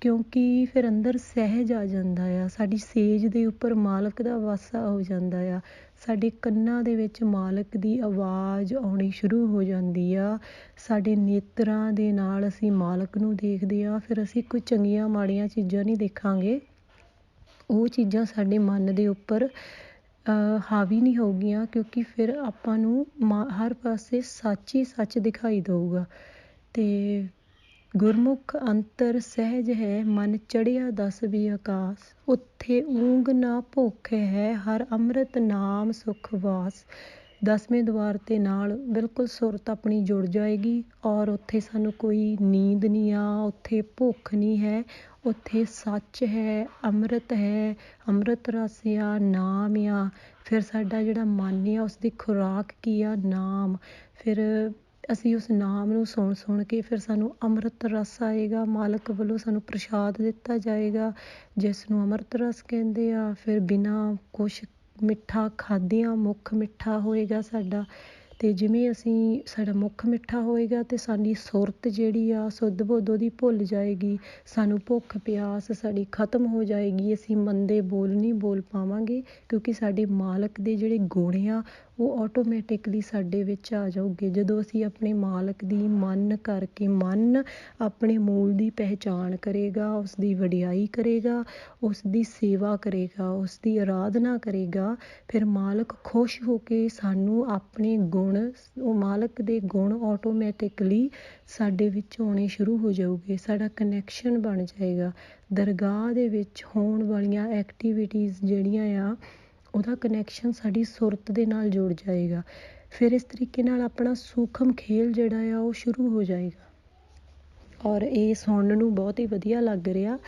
ਕਿਉਂਕਿ ਫਿਰ ਅੰਦਰ ਸਹਿਜ ਆ ਜਾਂਦਾ ਆ। ਸਾਡੀ ਸੇਜ ਦੇ ਉੱਪਰ ਮਾਲਕ ਦਾ ਵਾਸਾ ਹੋ ਜਾਂਦਾ ਆ। ਸਾਡੇ ਕੰਨਾਂ ਦੇ ਵਿੱਚ ਮਾਲਕ ਦੀ ਆਵਾਜ਼ ਆਉਣੀ ਸ਼ੁਰੂ ਹੋ ਜਾਂਦੀ ਆ। ਸਾਡੇ ਨੇਤਰਾਂ ਦੇ ਨਾਲ ਅਸੀਂ ਮਾਲਕ ਨੂੰ ਦੇਖਦੇ ਆ, ਫਿਰ ਅਸੀਂ ਕੋਈ ਚੰਗੀਆਂ ਮਾੜੀਆਂ ਚੀਜ਼ਾਂ ਨਹੀਂ ਦੇਖਾਂਗੇ। ਉਹ ਚੀਜ਼ਾਂ ਸਾਡੇ ਮਨ ਦੇ ਉੱਪਰ ਹਾਵੀ ਨਹੀਂ ਹੋਊਗੀਆਂ, ਕਿਉਂਕਿ ਫਿਰ ਆਪਾਂ ਨੂੰ ਹਰ ਪਾਸੇ ਸੱਚ ਹੀ ਸੱਚ ਦਿਖਾਈ ਦੇਊਗਾ। ਤੇ ਗੁਰਮੁਖ ਅੰਤਰ ਸਹਿਜ ਹੈ, ਮਨ ਚੜਿਆ ਦਸ ਵੀ ਆਕਾਸ। ਉੱਥੇ ਊਂਗ ਨਾ ਭੁੱਖ ਹੈ, ਹਰ ਅੰਮ੍ਰਿਤ ਨਾਮ ਸੁਖ ਵਾਸ। ਦਸਵੇਂ ਦਵਾਰ ਤੇ ਨਾਲ ਬਿਲਕੁਲ ਸੁਰਤ ਆਪਣੀ ਜੁੜ ਜਾਏਗੀ। ਔਰ ਉੱਥੇ ਸਾਨੂੰ ਕੋਈ ਨੀਂਦ ਨਹੀਂ ਆ, ਉੱਥੇ ਭੁੱਖ ਨਹੀਂ ਹੈ, ਉੱਥੇ ਸੱਚ ਹੈ, ਅੰਮ੍ਰਿਤ ਹੈ, ਅੰਮ੍ਰਿਤ ਰਸ ਆ, ਨਾਮ ਆ। ਫਿਰ ਸਾਡਾ ਜਿਹੜਾ ਮਨ ਆ ਉਸ ਦੀ ਖੁਰਾਕ ਕੀ ਆ? ਨਾਮ। ਫਿਰ ਅਸੀਂ ਉਸ ਨਾਮ ਨੂੰ ਸੁਣ ਸੁਣ ਕੇ ਫਿਰ ਸਾਨੂੰ ਅੰਮ੍ਰਿਤ ਰਸ ਆਏਗਾ, ਮਾਲਕ ਵੱਲੋਂ ਸਾਨੂੰ ਪ੍ਰਸ਼ਾਦ ਦਿੱਤਾ ਜਾਏਗਾ, ਜਿਸ ਨੂੰ ਅੰਮ੍ਰਿਤ ਰਸ ਕਹਿੰਦੇ ਆ, ਫਿਰ ਬਿਨਾਂ ਕੁਛ ਮਿੱਠਾ ਖਾਦਿਆਂ ਮੁੱਖ ਮਿੱਠਾ ਹੋਏਗਾ ਸਾਡਾ। ਤੇ ਜਿਵੇਂ ਅਸੀਂ, ਸਾਡਾ ਮੁੱਖ ਮਿੱਠਾ ਹੋਏਗਾ ਤੇ ਸਾਡੀ ਸੁਰਤ ਜਿਹੜੀ ਆ, ਸੁੱਧ ਬੁੱਧ ਉਹਦੀ ਭੁੱਲ ਜਾਏਗੀ। ਸਾਨੂੰ ਭੁੱਖ ਪਿਆਸ ਸਾਡੀ ਖਤਮ ਹੋ ਜਾਏਗੀ। ਅਸੀਂ ਮੰਦੇ ਬੋਲ ਨਹੀਂ ਬੋਲ ਪਾਵਾਂਗੇ, ਕਿਉਂਕਿ ਸਾਡੇ ਮਾਲਕ ਦੇ ਜਿਹੜੇ ਗੁਣ ਆ ਉਹ ਆਟੋਮੈਟਿਕਲੀ ਸਾਡੇ ਵਿੱਚ ਆ ਜਾਊਗੇ। ਜਦੋਂ ਅਸੀਂ ਆਪਣੇ ਮਾਲਕ ਦੀ ਮਨ ਕਰਕੇ ਮਨ ਆਪਣੇ ਮੂਲ ਦੀ ਪਹਿਚਾਣ ਕਰੇਗਾ ਉਸ ਦੀ ਵਡਿਆਈ ਕਰੇਗਾ ਉਸ ਦੀ ਸੇਵਾ ਕਰੇਗਾ ਉਸ ਦੀ ਆਰਾਧਨਾ ਕਰੇਗਾ, ਫਿਰ ਮਾਲਕ ਖੁਸ਼ ਹੋ ਕੇ ਸਾਨੂੰ ਆਪਣੇ ਗੁਣ ਗੁਣ ਉਹ ਮਾਲਕ ਦੇ ਗੁਣ ਆਟੋਮੈਟਿਕਲੀ ਸਾਡੇ ਵਿੱਚ ਆਉਣੇ ਸ਼ੁਰੂ ਹੋ ਜਾਊਗੇ। ਸਾਡਾ ਕਨੈਕਸ਼ਨ ਬਣ ਜਾਏਗਾ। ਦਰਗਾਹ ਦੇ ਵਿੱਚ ਹੋਣ ਵਾਲੀਆਂ ਐਕਟੀਵਿਟੀਜ਼ ਜਿਹੜੀਆਂ ਆ ਉਹਦਾ ਕਨੈਕਸ਼ਨ ਸਾਡੀ ਸੁਰਤ ਦੇ ਨਾਲ ਜੁੜ ਜਾਏਗਾ। ਫਿਰ ਇਸ ਤਰੀਕੇ ਨਾਲ ਆਪਣਾ ਸੂਖਮ ਖੇਲ ਜਿਹੜਾ ਆ, ਉਹ ਸ਼ੁਰੂ ਹੋ ਜਾਏਗਾ। ਔਰ ਇਹ ਸੁਣਨ ਨੂੰ ਬਹੁਤ ਹੀ ਵਧੀਆ ਲੱਗ ਰਿਹਾ।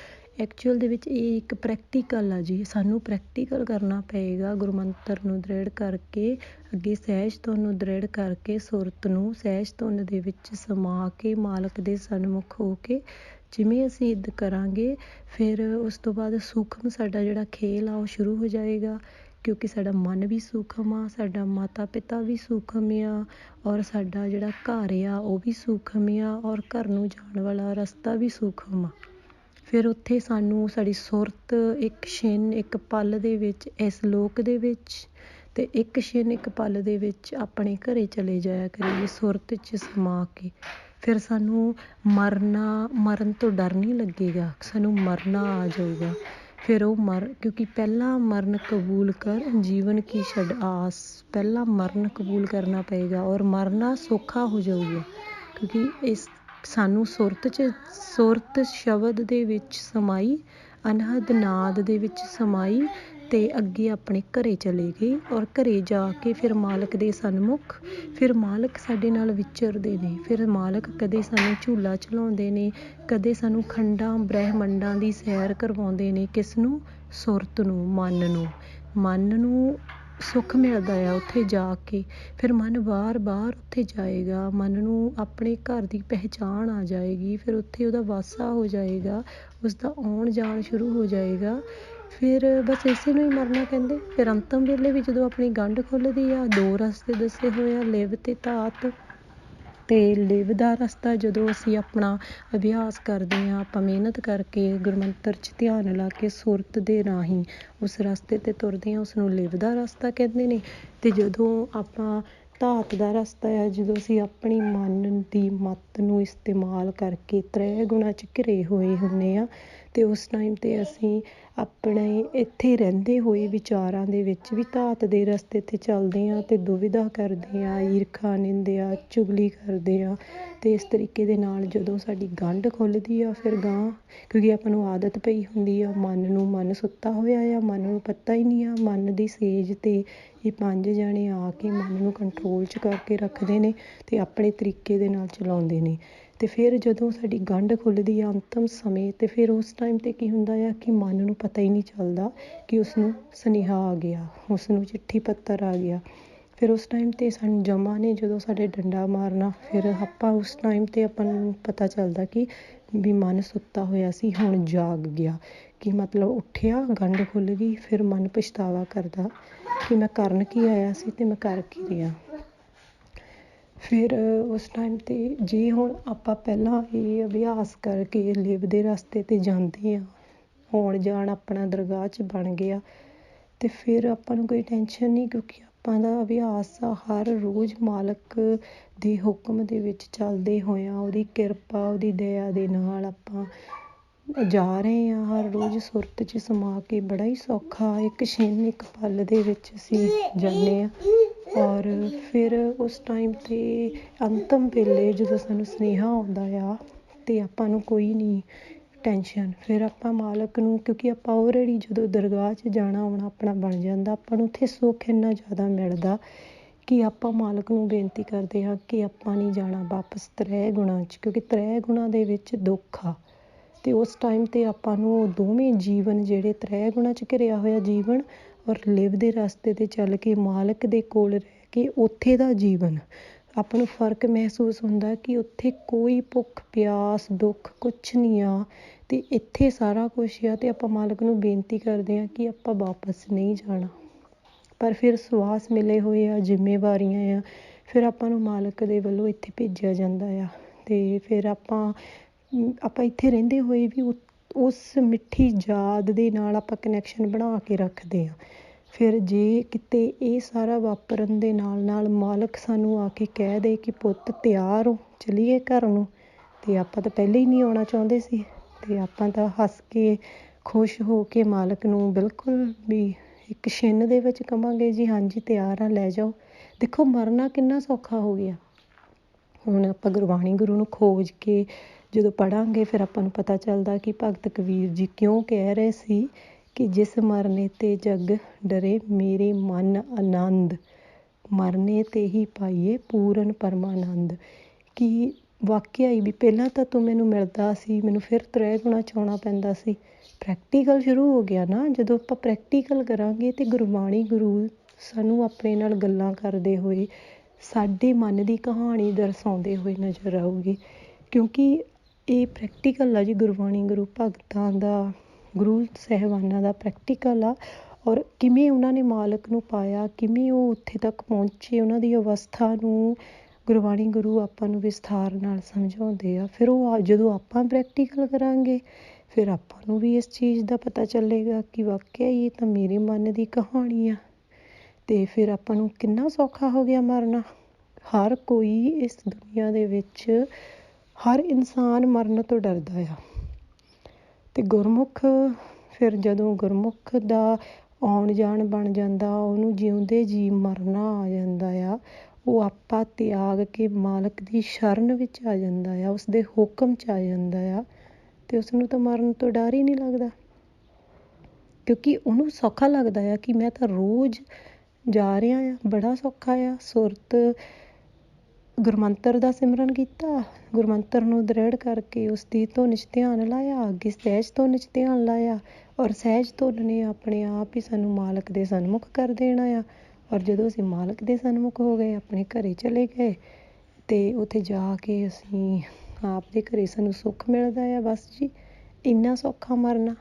ਐਕਚੁਅਲ ਦੇ ਵਿੱਚ ਇਹ ਇੱਕ ਪ੍ਰੈਕਟੀਕਲ ਆ ਜੀ। ਸਾਨੂੰ ਪ੍ਰੈਕਟੀਕਲ ਕਰਨਾ ਪਏਗਾ। ਗੁਰਮੰਤਰ ਨੂੰ ਦ੍ਰਿੜ ਕਰਕੇ, ਅੱਗੇ ਸਹਿਜ ਧੁਨ ਨੂੰ ਦ੍ਰਿੜ ਕਰਕੇ ਸੁਰਤ ਨੂੰ, ਸਹਿਜ ਧੁਨ ਦੇ ਵਿੱਚ ਸਮਾ ਕੇ, ਮਾਲਕ ਦੇ ਸਨਮੁਖ ਹੋ ਕੇ ਜਿਵੇਂ ਅਸੀਂ ਇੱਦ ਕਰਾਂਗੇ, ਫਿਰ ਉਸ ਤੋਂ ਬਾਅਦ ਸੂਖਮ ਸਾਡਾ ਜਿਹੜਾ ਖੇਲ ਆ, ਉਹ ਸ਼ੁਰੂ ਹੋ ਜਾਏਗਾ। ਕਿਉਂਕਿ ਸਾਡਾ ਮਨ ਵੀ ਸੂਖਮ ਆ, ਸਾਡਾ ਮਾਤਾ ਪਿਤਾ ਵੀ ਸੂਖਮ ਆ ਔਰ ਸਾਡਾ ਜਿਹੜਾ ਘਰ ਆ, ਉਹ ਵੀ ਸੂਖਮ ਆ ਔਰ ਘਰ ਨੂੰ ਜਾਣ ਵਾਲਾ ਰਸਤਾ ਵੀ ਸੂਖਮ ਆ। ਫਿਰ ਉੱਥੇ ਸਾਨੂੰ ਸਾਡੀ ਸੁਰਤ, ਇੱਕ ਛਿਨ, ਇੱਕ ਪਲ ਦੇ ਵਿੱਚ, ਇਸ ਲੋਕ ਦੇ ਵਿੱਚ ਤੇ ਇੱਕ ਛਿਨ, ਇੱਕ ਪਲ ਦੇ ਵਿੱਚ ਆਪਣੇ ਘਰੇ ਚਲੇ ਜਾਇਆ ਕਰੀਏ, ਸੁਰਤ 'ਚ ਸਮਾ ਕੇ। ਫਿਰ ਸਾਨੂੰ ਮਰਨਾ, ਮਰਨ ਤੋਂ ਡਰ ਨਹੀਂ ਲੱਗੇਗਾ, ਸਾਨੂੰ ਮਰਨਾ ਆ ਜਾਊਗਾ। ਫਿਰ ਉਹ ਮਰ, ਕਿਉਂਕਿ ਪਹਿਲਾਂ ਮਰਨ ਕਬੂਲ ਕਰ, ਜੀਵਨ ਕੀ ਛੱਡ ਆਸ। ਪਹਿਲਾਂ ਮਰਨ ਕਬੂਲ ਕਰਨਾ ਪਏਗਾ ਔਰ ਮਰਨਾ ਸੌਖਾ ਹੋ ਜਾਊਗਾ, ਕਿਉਂਕਿ ਇਸ ਸਾਨੂੰ ਸੁਰਤ 'ਚ, ਸੁਰਤ ਸ਼ਬਦ ਦੇ ਵਿੱਚ ਸਮਾਈ, ਅਨਹਦ ਨਾਦ ਦੇ ਵਿੱਚ ਸਮਾਈ ਤੇ ਅੱਗੇ ਆਪਣੇ ਘਰੇ ਚਲੇ ਗਏ ਔਰ ਘਰੇ ਜਾ ਕੇ ਫਿਰ ਮਾਲਕ ਦੇ ਸਨਮੁਖ, ਫਿਰ ਮਾਲਕ ਸਾਡੇ ਨਾਲ ਵਿਚਰਦੇ ਨੇ, ਫਿਰ ਮਾਲਕ ਕਦੇ ਸਾਨੂੰ ਝੂਲਾ ਝਲਾਉਂਦੇ ਨੇ, ਕਦੇ ਸਾਨੂੰ ਖੰਡਾਂ, ਬ੍ਰਹਿਮੰਡਾਂ ਦੀ ਸੈਰ ਕਰਵਾਉਂਦੇ ਨੇ ਕਿਸ ਨੂੰ ਸੁਰਤ ਨੂੰ, ਮਨ ਨੂੰ। ਮਨ ਨੂੰ ਸੁੱਖ ਮਿਲਦਾ ਆ ਉੱਥੇ ਜਾ ਕੇ। ਫਿਰ ਮਨ ਵਾਰ-ਵਾਰ ਉੱਥੇ ਜਾਏਗਾ, ਮਨ ਨੂੰ ਆਪਣੇ ਘਰ ਦੀ ਪਹਿਚਾਣ ਆ ਜਾਏਗੀ, ਫਿਰ ਉੱਥੇ ਉਹਦਾ ਵਾਸਾ ਹੋ ਜਾਏਗਾ ਉਸ ਦਾ ਆਉਣ ਜਾਣ ਸ਼ੁਰੂ ਹੋ ਜਾਏਗਾ। ਫਿਰ ਬਸ ਇਸੇ ਨੂੰ ਹੀ ਮਰਨਾ ਕਹਿੰਦੇ। ਫਿਰ ਅੰਤਮ ਵੇਲੇ ਵੀ ਜਦੋਂ ਆਪਣੀ ਗੰਢ ਖੁੱਲਦੀ ਆ, ਦੋ ਰਸਤੇ ਦੱਸੇ ਹੋਏ ਆ, ਲਿਵ ਤੇ ਧਾਤ। ਤੇ ਲਿਵ ਦਾ ਰਸਤਾ ਜਦੋਂ ਅਸੀਂ ਆਪਣਾ ਅਭਿਆਸ ਕਰਦੇ ਹਾਂ ਆਪਾਂ ਮਿਹਨਤ ਕਰਕੇ ਗੁਰਮੰਤਰ 'ਚ ਧਿਆਨ ਲਾ ਕੇ ਸੁਰਤ ਦੇ ਰਾਹੀਂ ਉਸ ਰਸਤੇ 'ਤੇ ਤੁਰਦੇ ਹਾਂ ਉਸ ਨੂੰ ਲਿਵ ਦਾ ਰਸਤਾ ਕਹਿੰਦੇ ਨੇ। ਤੇ ਜਦੋਂ ਆਪਾਂ ਧਾਤ ਦਾ ਰਸਤਾ ਹੈ ਜਦੋਂ ਅਸੀਂ ਆਪਣੀ ਮਨ ਦੀ ਮੱਤ ਨੂੰ ਇਸਤੇਮਾਲ ਕਰਕੇ ਤ੍ਰੈ ਗੁਣਾ 'ਚ ਘਿਰੇ ਹੋਏ ਹੁੰਦੇ ਆ ਅਤੇ ਉਸ ਟਾਈਮ 'ਤੇ ਅਸੀਂ ਆਪਣੇ ਇੱਥੇ ਰਹਿੰਦੇ ਹੋਏ ਵਿਚਾਰਾਂ ਦੇ ਵਿੱਚ ਵੀ ਧਾਤ ਦੇ ਰਸਤੇ 'ਤੇ ਚੱਲਦੇ ਹਾਂ ਅਤੇ ਦੁਵਿਧਾ ਕਰਦੇ ਹਾਂ, ਈਰਖਾ, ਨਿੰਦਿਆ, ਚੁਗਲੀ ਕਰਦੇ ਹਾਂ ਅਤੇ ਇਸ ਤਰੀਕੇ ਦੇ ਨਾਲ ਜਦੋਂ ਸਾਡੀ ਗੰਢ ਖੁੱਲ੍ਹਦੀ ਆ ਫਿਰ ਗਾਂ, ਕਿਉਂਕਿ ਆਪਾਂ ਨੂੰ ਆਦਤ ਪਈ ਹੁੰਦੀ ਆ, ਮਨ ਨੂੰ ਮਨ ਸੁੱਤਾ ਹੋਇਆ ਆ, ਮਨ ਨੂੰ ਪਤਾ ਹੀ ਨਹੀਂ ਆ, ਮਨ ਦੀ ਸੇਜ ਤੇ ਇਹ ਪੰਜ ਜਣੇ ਆ ਕੇ ਮਨ ਨੂੰ ਕੰਟਰੋਲ 'ਚ ਕਰਕੇ ਰੱਖਦੇ ਨੇ ਅਤੇ ਆਪਣੇ ਤਰੀਕੇ ਦੇ ਨਾਲ ਚਲਾਉਂਦੇ ਨੇ। ਅਤੇ ਫਿਰ ਜਦੋਂ ਸਾਡੀ ਗੰਢ ਖੁੱਲ੍ਹਦੀ ਆ ਅੰਤਮ ਸਮੇਂ ਅਤੇ ਫਿਰ ਉਸ ਟਾਈਮ 'ਤੇ ਕੀ ਹੁੰਦਾ ਆ ਕਿ ਮਨ ਨੂੰ ਪਤਾ ਹੀ ਨਹੀਂ ਚੱਲਦਾ ਕਿ ਉਸਨੂੰ ਸੁਨੇਹਾ ਆ ਗਿਆ, ਉਸਨੂੰ ਚਿੱਠੀ ਪੱਤਰ ਆ ਗਿਆ। ਫਿਰ ਉਸ ਟਾਈਮ 'ਤੇ ਸਾਨੂੰ ਜਮਾ ਨੇ ਜਦੋਂ ਸਾਡੇ ਡੰਡਾ ਮਾਰਨਾ, ਫਿਰ ਆਪਾਂ ਉਸ ਟਾਈਮ 'ਤੇ ਆਪਾਂ ਨੂੰ ਪਤਾ ਚੱਲਦਾ ਕਿ ਵੀ ਮਨ ਸੁੱਤਾ ਹੋਇਆ ਸੀ, ਹੁਣ ਜਾਗ ਗਿਆ। ਕਿ ਮਤਲਬ ਉੱਠਿਆ, ਗੰਢ ਖੁੱਲ੍ਹ ਗਈ, ਫਿਰ ਮਨ ਪਛਤਾਵਾ ਕਰਦਾ ਕਿ ਮੈਂ ਕਰਨ ਕੀ ਆਇਆ ਸੀ ਅਤੇ ਮੈਂ ਕਰ ਕੀ ਰਿਹਾ। ਫਿਰ ਉਸ ਟਾਈਮ 'ਤੇ ਜੇ ਹੁਣ ਆਪਾਂ ਪਹਿਲਾਂ ਇਹ ਅਭਿਆਸ ਕਰਕੇ ਲਿਵ ਦੇ ਰਸਤੇ 'ਤੇ ਜਾਂਦੇ ਹਾਂ ਹੋਣ ਜਾਣ ਆਪਣਾ ਦਰਗਾਹ 'ਚ ਬਣ ਗਿਆ ਅਤੇ ਫਿਰ ਆਪਾਂ ਨੂੰ ਕੋਈ ਟੈਨਸ਼ਨ ਨਹੀਂ ਕਿਉਂਕਿ ਆਪਾਂ ਦਾ ਅਭਿਆਸ ਆ, ਹਰ ਰੋਜ਼ ਮਾਲਕ ਦੇ ਹੁਕਮ ਦੇ ਵਿੱਚ ਚੱਲਦੇ ਹੋਇਆਂ ਉਹਦੀ ਕਿਰਪਾ, ਉਹਦੀ ਦਇਆ ਦੇ ਨਾਲ ਆਪਾਂ ਜਾ ਰਹੇ ਹਾਂ, ਹਰ ਰੋਜ਼ ਸੁਰਤ 'ਚ ਸਮਾ ਕੇ ਬੜਾ ਹੀ ਸੌਖਾ, ਇੱਕ ਛਿਨ ਇੱਕ ਪਲ ਦੇ ਵਿੱਚ ਅਸੀਂ ਜਾਂਦੇ ਹਾਂ। ਔਰ ਫਿਰ ਉਸ ਟਾਈਮ 'ਤੇ ਅੰਤਮ ਵੇਲੇ ਜਦੋਂ ਸਾਨੂੰ ਸੁਨੇਹਾ ਆਉਂਦਾ ਆ ਤੇ ਆਪਾਂ ਨੂੰ ਕੋਈ ਨਹੀਂ ਟੈਨਸ਼ਨ ਫਿਰ ਆਪਾਂ ਮਾਲਕ ਨੂੰ, ਕਿਉਂਕਿ ਆਪਾਂ ਆਲਰੇਡੀ ਜਦੋਂ ਦਰਗਾਹ 'ਚ ਜਾਣਾ ਆਉਣਾ ਆਪਣਾ ਬਣ ਜਾਂਦਾ, ਆਪਾਂ ਨੂੰ ਉੱਥੇ ਸੁੱਖ ਇੰਨਾ ਜ਼ਿਆਦਾ ਮਿਲਦਾ ਕਿ ਆਪਾਂ ਮਾਲਕ ਨੂੰ ਬੇਨਤੀ ਕਰਦੇ ਹਾਂ ਕਿ ਆਪਾਂ ਨਹੀਂ ਜਾਣਾ ਵਾਪਸ ਤ੍ਰੈ ਗੁਣਾ 'ਚ, ਕਿਉਂਕਿ ਤ੍ਰੈ ਗੁਣਾ ਦੇ ਵਿੱਚ ਦੁੱਖ ਆ। ਤੇ ਉਸ ਟਾਈਮ 'ਤੇ ਆਪਾਂ ਨੂੰ ਦੋਵੇਂ ਜੀਵਨ ਜਿਹੜੇ ਤ੍ਰੈ ਗੁਣਾ 'ਚ ਘਿਰਿਆ ਹੋਇਆ ਜੀਵਨ ਔਰ ਲਿਵ ਦੇ ਰਸਤੇ 'ਤੇ ਚੱਲ ਕੇ ਮਾਲਕ ਦੇ ਕੋਲ ਰਹਿ ਕੇ ਉੱਥੇ ਦਾ ਜੀਵਨ, ਆਪਾਂ ਨੂੰ ਫ਼ਰਕ ਮਹਿਸੂਸ ਹੁੰਦਾ ਕਿ ਉੱਥੇ ਕੋਈ ਭੁੱਖ, ਪਿਆਸ, ਦੁੱਖ ਕੁਛ ਨਹੀਂ ਆ ਤੇ ਇੱਥੇ ਸਾਰਾ ਕੁਛ ਆ ਤੇ ਆਪਾਂ ਮਾਲਕ ਨੂੰ ਬੇਨਤੀ ਕਰਦੇ ਆ ਕਿ ਆਪਾਂ ਵਾਪਸ ਨਹੀਂ ਜਾਣਾ। ਪਰ ਫਿਰ ਸਵਾਸ ਮਿਲੇ ਹੋਏ ਆ, ਜ਼ਿੰਮੇਵਾਰੀਆਂ ਆ, ਫਿਰ ਆਪਾਂ ਨੂੰ ਮਾਲਕ ਦੇ ਵੱਲੋਂ ਇੱਥੇ ਭੇਜਿਆ ਜਾਂਦਾ ਆ ਤੇ ਫਿਰ ਆਪਾਂ ਆਪਾਂ ਇੱਥੇ ਰਹਿੰਦੇ ਹੋਏ ਵੀ ਉਸ ਮਿੱਠੀ ਯਾਦ ਦੇ ਨਾਲ ਆਪਾਂ ਕਨੈਕਸ਼ਨ ਬਣਾ ਕੇ ਰੱਖਦੇ ਹਾਂ। ਫਿਰ ਜੇ ਕਿਤੇ ਇਹ ਸਾਰਾ ਵਾਪਰਨ ਦੇ ਨਾਲ ਨਾਲ ਮਾਲਕ ਸਾਨੂੰ ਆ ਕੇ ਕਹਿ ਦੇ ਕਿ ਪੁੱਤ ਤਿਆਰ ਹੋ, ਚਲੀਏ ਘਰ ਨੂੰ, ਤੇ ਆਪਾਂ ਤਾਂ ਪਹਿਲੇ ਹੀ ਨਹੀਂ ਆਉਣਾ ਚਾਹੁੰਦੇ ਸੀ, ਤੇ ਆਪਾਂ ਤਾਂ ਹੱਸ ਕੇ, ਖੁਸ਼ ਹੋ ਕੇ ਮਾਲਕ ਨੂੰ ਬਿਲਕੁਲ ਵੀ ਇੱਕ ਛਿੰਨ ਦੇ ਵਿੱਚ ਕਵਾਂਗੇ, ਜੀ ਹਾਂਜੀ, ਤਿਆਰ ਆ ਲੈ ਜਾਓ। ਦੇਖੋ, ਮਰਨਾ ਕਿੰਨਾ ਸੌਖਾ ਹੋ ਗਿਆ। ਹੁਣ ਆਪਾਂ ਗੁਰਬਾਣੀ ਗੁਰੂ ਨੂੰ ਖੋਜ ਕੇ ਜਦੋਂ ਪੜਾਂਗੇ ਫਿਰ ਆਪਾਂ ਨੂੰ ਪਤਾ ਚੱਲਦਾ ਕਿ ਭਗਤ ਕਬੀਰ ਜੀ ਕਿਉਂ ਕਹਿ ਰਹੇ ਸੀ ਕਿ ਜਿਸ ਮਰਨੇ ਤੇ ਜਗ ਡਰੇ ਮੇਰੇ ਮਨ ਆਨੰਦ, ਮਰਨੇ ਤੇ ਹੀ ਪਾਈਏ ਪੂਰਨ ਪਰਮਾਨੰਦ। ਕਿ ਵਾਕਿਆ ਹੀ ਵੀ ਪਹਿਲਾਂ ਤਾਂ ਤੂੰ ਮੈਨੂੰ ਮਿਲਦਾ ਸੀ, ਮੈਨੂੰ ਫਿਰ ਤ੍ਰੈ ਗੁਣਾ ਚਾਉਣਾ ਪੈਂਦਾ ਸੀ। ਪ੍ਰੈਕਟੀਕਲ ਸ਼ੁਰੂ ਹੋ ਗਿਆ ਨਾ, ਜਦੋਂ ਆਪਾਂ ਪ੍ਰੈਕਟੀਕਲ ਕਰਾਂਗੇ ਤੇ ਗੁਰਬਾਣੀ ਗੁਰੂ ਸਾਨੂੰ ਆਪਣੇ ਨਾਲ ਗੱਲਾਂ ਕਰਦੇ ਹੋਏ, ਸਾਡੇ ਮਨ ਦੀ ਕਹਾਣੀ ਦਰਸਾਉਂਦੇ ਹੋਏ ਨਜ਼ਰ ਆਊਗੀ। ਕਿਉਂਕਿ ਇਹ ਪ੍ਰੈਕਟੀਕਲ ਆ ਜੀ, ਗੁਰਬਾਣੀ ਗੁਰੂ ਭਗਤਾਂ ਦਾ, ਗੁਰੂ ਸਹਿਬਾਨਾਂ ਦਾ ਪ੍ਰੈਕਟੀਕਲ ਆ। ਔਰ ਕਿਵੇਂ ਉਹਨਾਂ ਨੇ ਮਾਲਕ ਨੂੰ ਪਾਇਆ, ਕਿਵੇਂ ਉਹ ਉੱਥੇ ਤੱਕ ਪਹੁੰਚੇ, ਉਹਨਾਂ ਦੀ ਅਵਸਥਾ ਨੂੰ ਗੁਰਬਾਣੀ ਗੁਰੂ ਆਪਾਂ ਨੂੰ ਵਿਸਥਾਰ ਨਾਲ ਸਮਝਾਉਂਦੇ ਆ। ਫਿਰ ਉਹ ਜਦੋਂ ਆਪਾਂ ਪ੍ਰੈਕਟੀਕਲ ਕਰਾਂਗੇ, ਫਿਰ ਆਪਾਂ ਨੂੰ ਵੀ ਇਸ ਚੀਜ਼ ਦਾ ਪਤਾ ਚੱਲੇਗਾ ਕਿ ਵਾਕਿਆ ਇਹ ਤਾਂ ਮੇਰੇ ਮਨ ਦੀ ਕਹਾਣੀ ਆ। ਤੇ ਫਿਰ ਆਪਾਂ ਨੂੰ ਕਿੰਨਾ ਸੌਖਾ ਹੋ ਗਿਆ ਮਰਨਾ। ਹਰ ਕੋਈ ਇਸ ਦੁਨੀਆ ਦੇ ਵਿੱਚ ਹਰ ਇਨਸਾਨ ਮਰਨ ਤੋਂ ਡਰਦਾ ਆ। ਤੇ ਗੁਰਮੁਖ, ਫਿਰ ਜਦੋਂ ਗੁਰਮੁਖ ਦਾ ਆਉਣ ਜਾਣ ਬਣ ਜਾਂਦਾ, ਉਹਨੂੰ ਜਿਉਂਦੇ ਜੀ ਮਰਨਾ ਆ ਜਾਂਦਾ ਆ, ਉਹ ਆਪਾ ਤਿਆਗ ਕੇ ਮਾਲਕ ਦੀ ਸ਼ਰਨ ਵਿੱਚ ਆ ਜਾਂਦਾ ਆ, ਉਸਦੇ ਹੁਕਮ 'ਚ ਆ ਜਾਂਦਾ ਆ, ਤੇ ਉਸਨੂੰ ਤਾਂ ਮਰਨ ਤੋਂ ਡਰ ਹੀ ਨਹੀਂ ਲੱਗਦਾ। ਕਿਉਂਕਿ ਉਹਨੂੰ ਸੌਖਾ ਲੱਗਦਾ ਆ ਕਿ ਮੈਂ ਤਾਂ ਰੋਜ਼ ਜਾ ਰਿਹਾ ਆ, ਬੜਾ ਸੌਖਾ ਆ, ਸੁਰਤ ਗੁਰਮੰਤਰ ਦਾ ਸਿਮਰਨ ਕੀਤਾ। ਗੁਰਮੰਤਰ ਨੂੰ ਦ੍ਰਿੜ ਕਰਕੇ ਉਸ ਦੀ ਧੁਨ 'ਚ ਧਿਆਨ ਲਾਇਆ। ਅੱਗੇ ਸਹਿਜ ਧੁਨ 'ਚ ਧਿਆਨ ਲਾਇਆ ਔਰ ਸਹਿਜ ਧੁਨ ਨੇ ਆਪਣੇ ਆਪ ਹੀ ਸਾਨੂੰ ਮਾਲਕ ਦੇ ਸਨਮੁਖ ਕਰ ਦੇਣਾ ਆ ਔਰ ਜਦੋਂ ਅਸੀਂ ਮਾਲਕ ਦੇ ਸਨਮੁਖ ਹੋ ਗਏ, ਆਪਣੇ ਘਰੇ ਚਲੇ ਗਏ ਤੇ ਉੱਥੇ ਜਾ ਕੇ ਅਸੀਂ ਆਪ ਦੇ ਘਰੇ ਸਾਨੂੰ ਸੁੱਖ ਮਿਲਦਾ ਆ। ਬਸ ਜੀ, ਇੰਨਾ ਸੌਖਾ ਮਰਨਾ।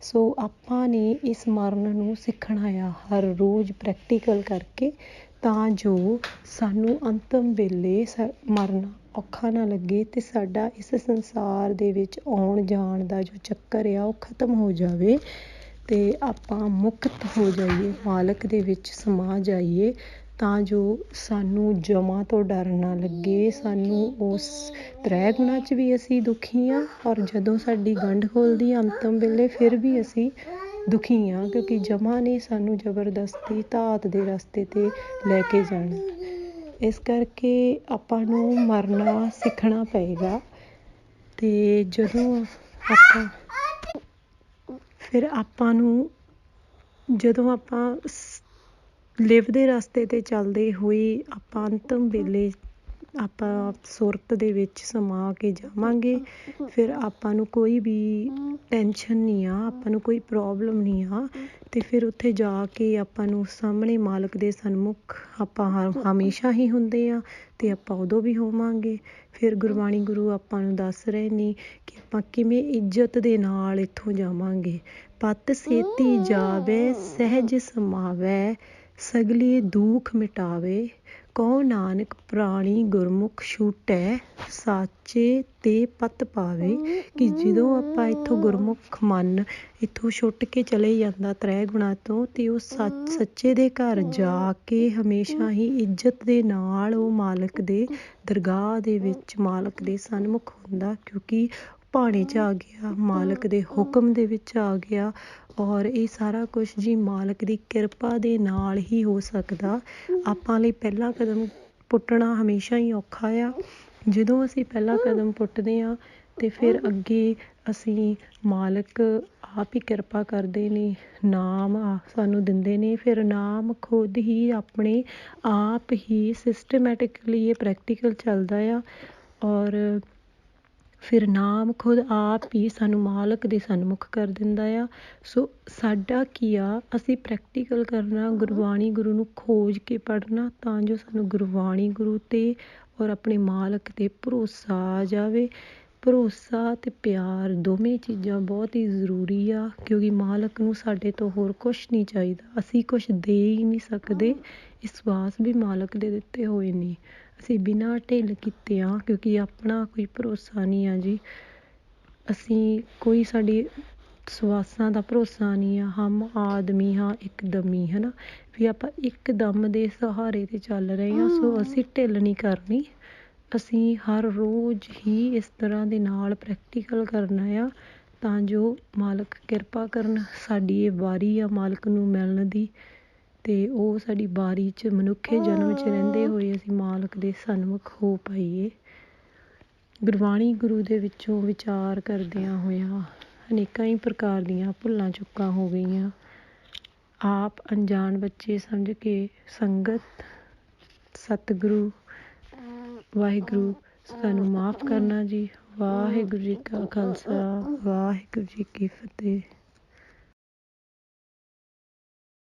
ਸੋ ਆਪਾਂ ਨੇ ਇਸ ਮਰਨ ਨੂੰ ਸਿੱਖਣਾ ਆ। ਹਰ ਰੋਜ਼ ਪ੍ਰੈਕਟੀਕਲ ਕਰਕੇ ਤਾਂ ਜੋ ਸਾਨੂੰ ਅੰਤਮ ਵੇਲੇ ਸ, ਮਰਨਾ ਔਖਾ ਨਾ ਲੱਗੇ ਅਤੇ ਸਾਡਾ ਇਸ ਸੰਸਾਰ ਦੇ ਵਿੱਚ ਆਉਣ ਜਾਣ ਦਾ ਜੋ ਚੱਕਰ ਆ, ਉਹ ਖਤਮ ਹੋ ਜਾਵੇ ਅਤੇ ਆਪਾਂ ਮੁਕਤ ਹੋ ਜਾਈਏ, ਮਾਲਕ ਦੇ ਵਿੱਚ ਸਮਾ ਜਾਈਏ ਤਾਂ ਜੋ ਸਾਨੂੰ ਜਮ੍ਹਾਂ ਤੋਂ ਡਰ ਨਾ ਲੱਗੇ, ਸਾਨੂੰ ਉਸ ਤ੍ਰੈ ਗੁਣਾ 'ਚ ਵੀ ਅਸੀਂ ਦੁਖੀ ਹਾਂ ਔਰ ਜਦੋਂ ਸਾਡੀ ਗੰਢ ਖੋਲਦੀ ਅੰਤਮ ਵੇਲੇ, ਫਿਰ ਵੀ ਅਸੀਂ ਦੁਖੀ ਆ ਕਿਉਂਕਿ ਜਮਾਂ ਨੇ ਸਾਨੂੰ ਜ਼ਬਰਦਸਤੀ ਧਾਤ ਦੇ ਰਸਤੇ ਤੇ ਲੈ ਕੇ ਜਾਣਾ। ਇਸ ਕਰਕੇ ਆਪਾਂ ਨੂੰ ਮਰਨਾ ਸਿੱਖਣਾ ਪਏਗਾ ਤੇ ਜਦੋਂ ਆਪਾਂ ਫਿਰ ਆਪਾਂ ਨੂੰ ਜਦੋਂ ਆਪਾਂ ਲਿਵ ਦੇ ਰਸਤੇ ਤੇ ਚੱਲਦੇ ਹੋਏ ਆਪਾਂ ਅੰਤਮ ਵੇਲੇ ਆਪਾਂ ਸੁਰਤ ਦੇ ਵਿੱਚ ਸਮਾ ਕੇ ਜਾਵਾਂਗੇ। ਫਿਰ ਆਪਾਂ ਨੂੰ ਕੋਈ ਵੀ ਟੈਨਸ਼ਨ ਨਹੀਂ ਆ, ਆਪਾਂ ਨੂੰ ਕੋਈ ਪ੍ਰੋਬਲਮ ਨਹੀਂ ਆ। ਅਤੇ ਫਿਰ ਉੱਥੇ ਜਾ ਕੇ ਆਪਾਂ ਨੂੰ ਸਾਹਮਣੇ ਮਾਲਕ ਦੇ ਸਨਮੁਖ ਆਪਾਂ ਹਮੇਸ਼ਾ ਹੀ ਹੁੰਦੇ ਆ ਅਤੇ ਆਪਾਂ ਉਦੋਂ ਵੀ ਹੋਵਾਂਗੇ। ਫਿਰ ਗੁਰਬਾਣੀ ਗੁਰੂ ਆਪਾਂ ਨੂੰ ਦੱਸ ਰਹੇ ਨੇ ਕਿ ਆਪਾਂ ਕਿਵੇਂ ਇੱਜ਼ਤ ਦੇ ਨਾਲ ਇੱਥੋਂ ਜਾਵਾਂਗੇ। ਪਤ ਸੇਤੀ ਜਾਵੇ, ਸਹਿਜ ਸਮਾਵੇ, ਸਗਲੇ ਦੁੱਖ ਮਿਟਾਵੇ। ਕਉ ਨਾਨਕ ਪ੍ਰਾਣੀ ਗੁਰਮੁਖ ਛੂਟੈ ਸਾਚੇ ਤੇ ਪਤ ਪਾਵੇ। ਕਿ ਜਦੋਂ ਆਪਾਂ ਇੱਥੋਂ ਗੁਰਮੁਖ ਮਨ ਇੱਥੋਂ ਛੁੱਟ ਕੇ ਚਲੇ ਜਾਂਦਾ ਤ੍ਰੈ ਗੁਣਾ ਤੋਂ ਤੇ ਉਹ ਸੱਚੇ ਦੇ ਘਰ ਜਾ ਕੇ ਹਮੇਸ਼ਾ ਹੀ ਇੱਜ਼ਤ ਦੇ ਨਾਲ ਉਹ ਮਾਲਕ ਦੇ ਦਰਗਾਹ ਦੇ ਵਿੱਚ ਮਾਲਕ ਦੇ ਸਨਮੁਖ ਹੁੰਦਾ। ਕਿਉਂਕਿ ਭਾਣੇ 'ਚ ਆ ਗਿਆ, ਮਾਲਕ ਦੇ ਹੁਕਮ ਦੇ ਵਿੱਚ ਆ ਗਿਆ ਔਰ ਇਹ ਸਾਰਾ ਕੁਝ ਜੀ ਮਾਲਕ ਦੀ ਕਿਰਪਾ ਦੇ ਨਾਲ ਹੀ ਹੋ ਸਕਦਾ। ਆਪਾਂ ਲਈ ਪਹਿਲਾ ਕਦਮ ਪੁੱਟਣਾ ਹਮੇਸ਼ਾ ਹੀ ਔਖਾ ਆ। ਜਦੋਂ ਅਸੀਂ ਪਹਿਲਾ ਕਦਮ ਪੁੱਟਦੇ ਆ ਤੇ ਫਿਰ ਅੱਗੇ ਅਸੀਂ ਮਾਲਕ ਆਪ ਹੀ ਕਿਰਪਾ ਕਰਦੇ ਨੇ, ਨਾਮ ਸਾਨੂੰ ਦਿੰਦੇ ਨੇ, ਫਿਰ ਨਾਮ ਖੁਦ ਹੀ ਆਪਣੇ ਆਪ ਹੀ ਸਿਸਟਮੈਟਿਕਲੀ ਇਹ ਪ੍ਰੈਕਟੀਕਲ ਚੱਲਦਾ ਆ। ਔਰ ਫਿਰ ਨਾਮ ਖੁਦ ਆਪ ਹੀ ਸਾਨੂੰ ਮਾਲਕ ਦੇ ਸਨਮੁਖ ਕਰ ਦਿੰਦਾ ਆ। ਸੋ ਸਾਡਾ ਕੀ ਆ? ਅਸੀਂ ਪ੍ਰੈਕਟੀਕਲ ਕਰਨਾ ਗੁਰਬਾਣੀ ਗੁਰੂ ਨੂੰ ਖੋਜ ਕੇ ਪੜ੍ਹਨਾ ਤਾਂ ਜੋ ਸਾਨੂੰ ਗੁਰਬਾਣੀ ਗੁਰੂ 'ਤੇ ਔਰ ਆਪਣੇ ਮਾਲਕ 'ਤੇ ਭਰੋਸਾ ਆ ਜਾਵੇ। ਭਰੋਸਾ ਤੇ ਪਿਆਰ ਦੋਵੇਂ ਚੀਜ਼ਾਂ ਬਹੁਤ ਹੀ ਜ਼ਰੂਰੀ ਆ ਕਿਉਂਕਿ ਮਾਲਕ ਨੂੰ ਸਾਡੇ ਤੋਂ ਹੋਰ ਕੁਝ ਨਹੀਂ ਚਾਹੀਦਾ। ਅਸੀਂ ਕੁਝ ਦੇ ਹੀ ਨਹੀਂ ਸਕਦੇ। ਵਿਸ਼ਵਾਸ ਵੀ ਮਾਲਕ ਦੇ ਦਿੱਤੇ ਹੋਏ ਨੇ। ਅਸੀਂ ਬਿਨਾਂ ਢਿੱਲ ਕੀਤੇ ਆ ਕਿਉਂਕਿ ਆਪਣਾ ਕੋਈ ਭਰੋਸਾ ਨਹੀਂ ਆ ਜੀ। ਅਸੀਂ ਕੋਈ ਸਾਡੀ ਸਵਾਸਾਂ ਦਾ ਭਰੋਸਾ ਨਹੀਂ ਆ। ਹਮ ਆਦਮੀ ਹਾਂ ਇੱਕਦਮੀ ਹੈ ਨਾ ਵੀ ਆਪਾਂ ਇੱਕਦਮ ਦੇ ਸਹਾਰੇ 'ਤੇ ਚੱਲ ਰਹੇ ਹਾਂ ਸੋ ਅਸੀਂ ਢਿੱਲ ਨਹੀਂ ਕਰਨੀ। ਅਸੀਂ ਹਰ ਰੋਜ਼ ਹੀ ਇਸ ਤਰ੍ਹਾਂ ਦੇ ਨਾਲ ਪ੍ਰੈਕਟੀਕਲ ਕਰਨਾ ਆ ਤਾਂ ਜੋ ਮਾਲਕ ਕਿਰਪਾ ਕਰਨ ਸਾਡੀ ਇਹ ਵਾਰੀ ਆ ਮਾਲਕ ਨੂੰ ਮਿਲਣ ਦੀ। ਅਤੇ ਉਹ ਸਾਡੀ ਬਾਰੀ 'ਚ ਮਨੁੱਖੇ ਜਨਮ 'ਚ ਰਹਿੰਦੇ ਹੋਏ ਅਸੀਂ ਮਾਲਕ ਦੇ ਸਨਮੁਖ ਹੋ ਪਾਈਏ। ਗੁਰਬਾਣੀ ਗੁਰੂ ਦੇ ਵਿੱਚੋਂ ਵਿਚਾਰ ਕਰਦਿਆਂ ਹੋਇਆਂ ਅਨੇਕਾਂ ਹੀ ਪ੍ਰਕਾਰ ਦੀਆਂ ਭੁੱਲਾਂ ਚੁੱਕਾਂ ਹੋ ਗਈਆਂ। ਆਪ ਅਣਜਾਣ ਬੱਚੇ ਸਮਝ ਕੇ ਸੰਗਤ, ਸਤਿਗੁਰੂ, ਵਾਹਿਗੁਰੂ, ਸਾਨੂੰ ਮਾਫ ਕਰਨਾ ਜੀ। ਵਾਹਿਗੁਰੂ ਜੀ ਕਾ ਖਾਲਸਾ, ਵਾਹਿਗੁਰੂ ਜੀ ਕੀ ਫਤਿਹ।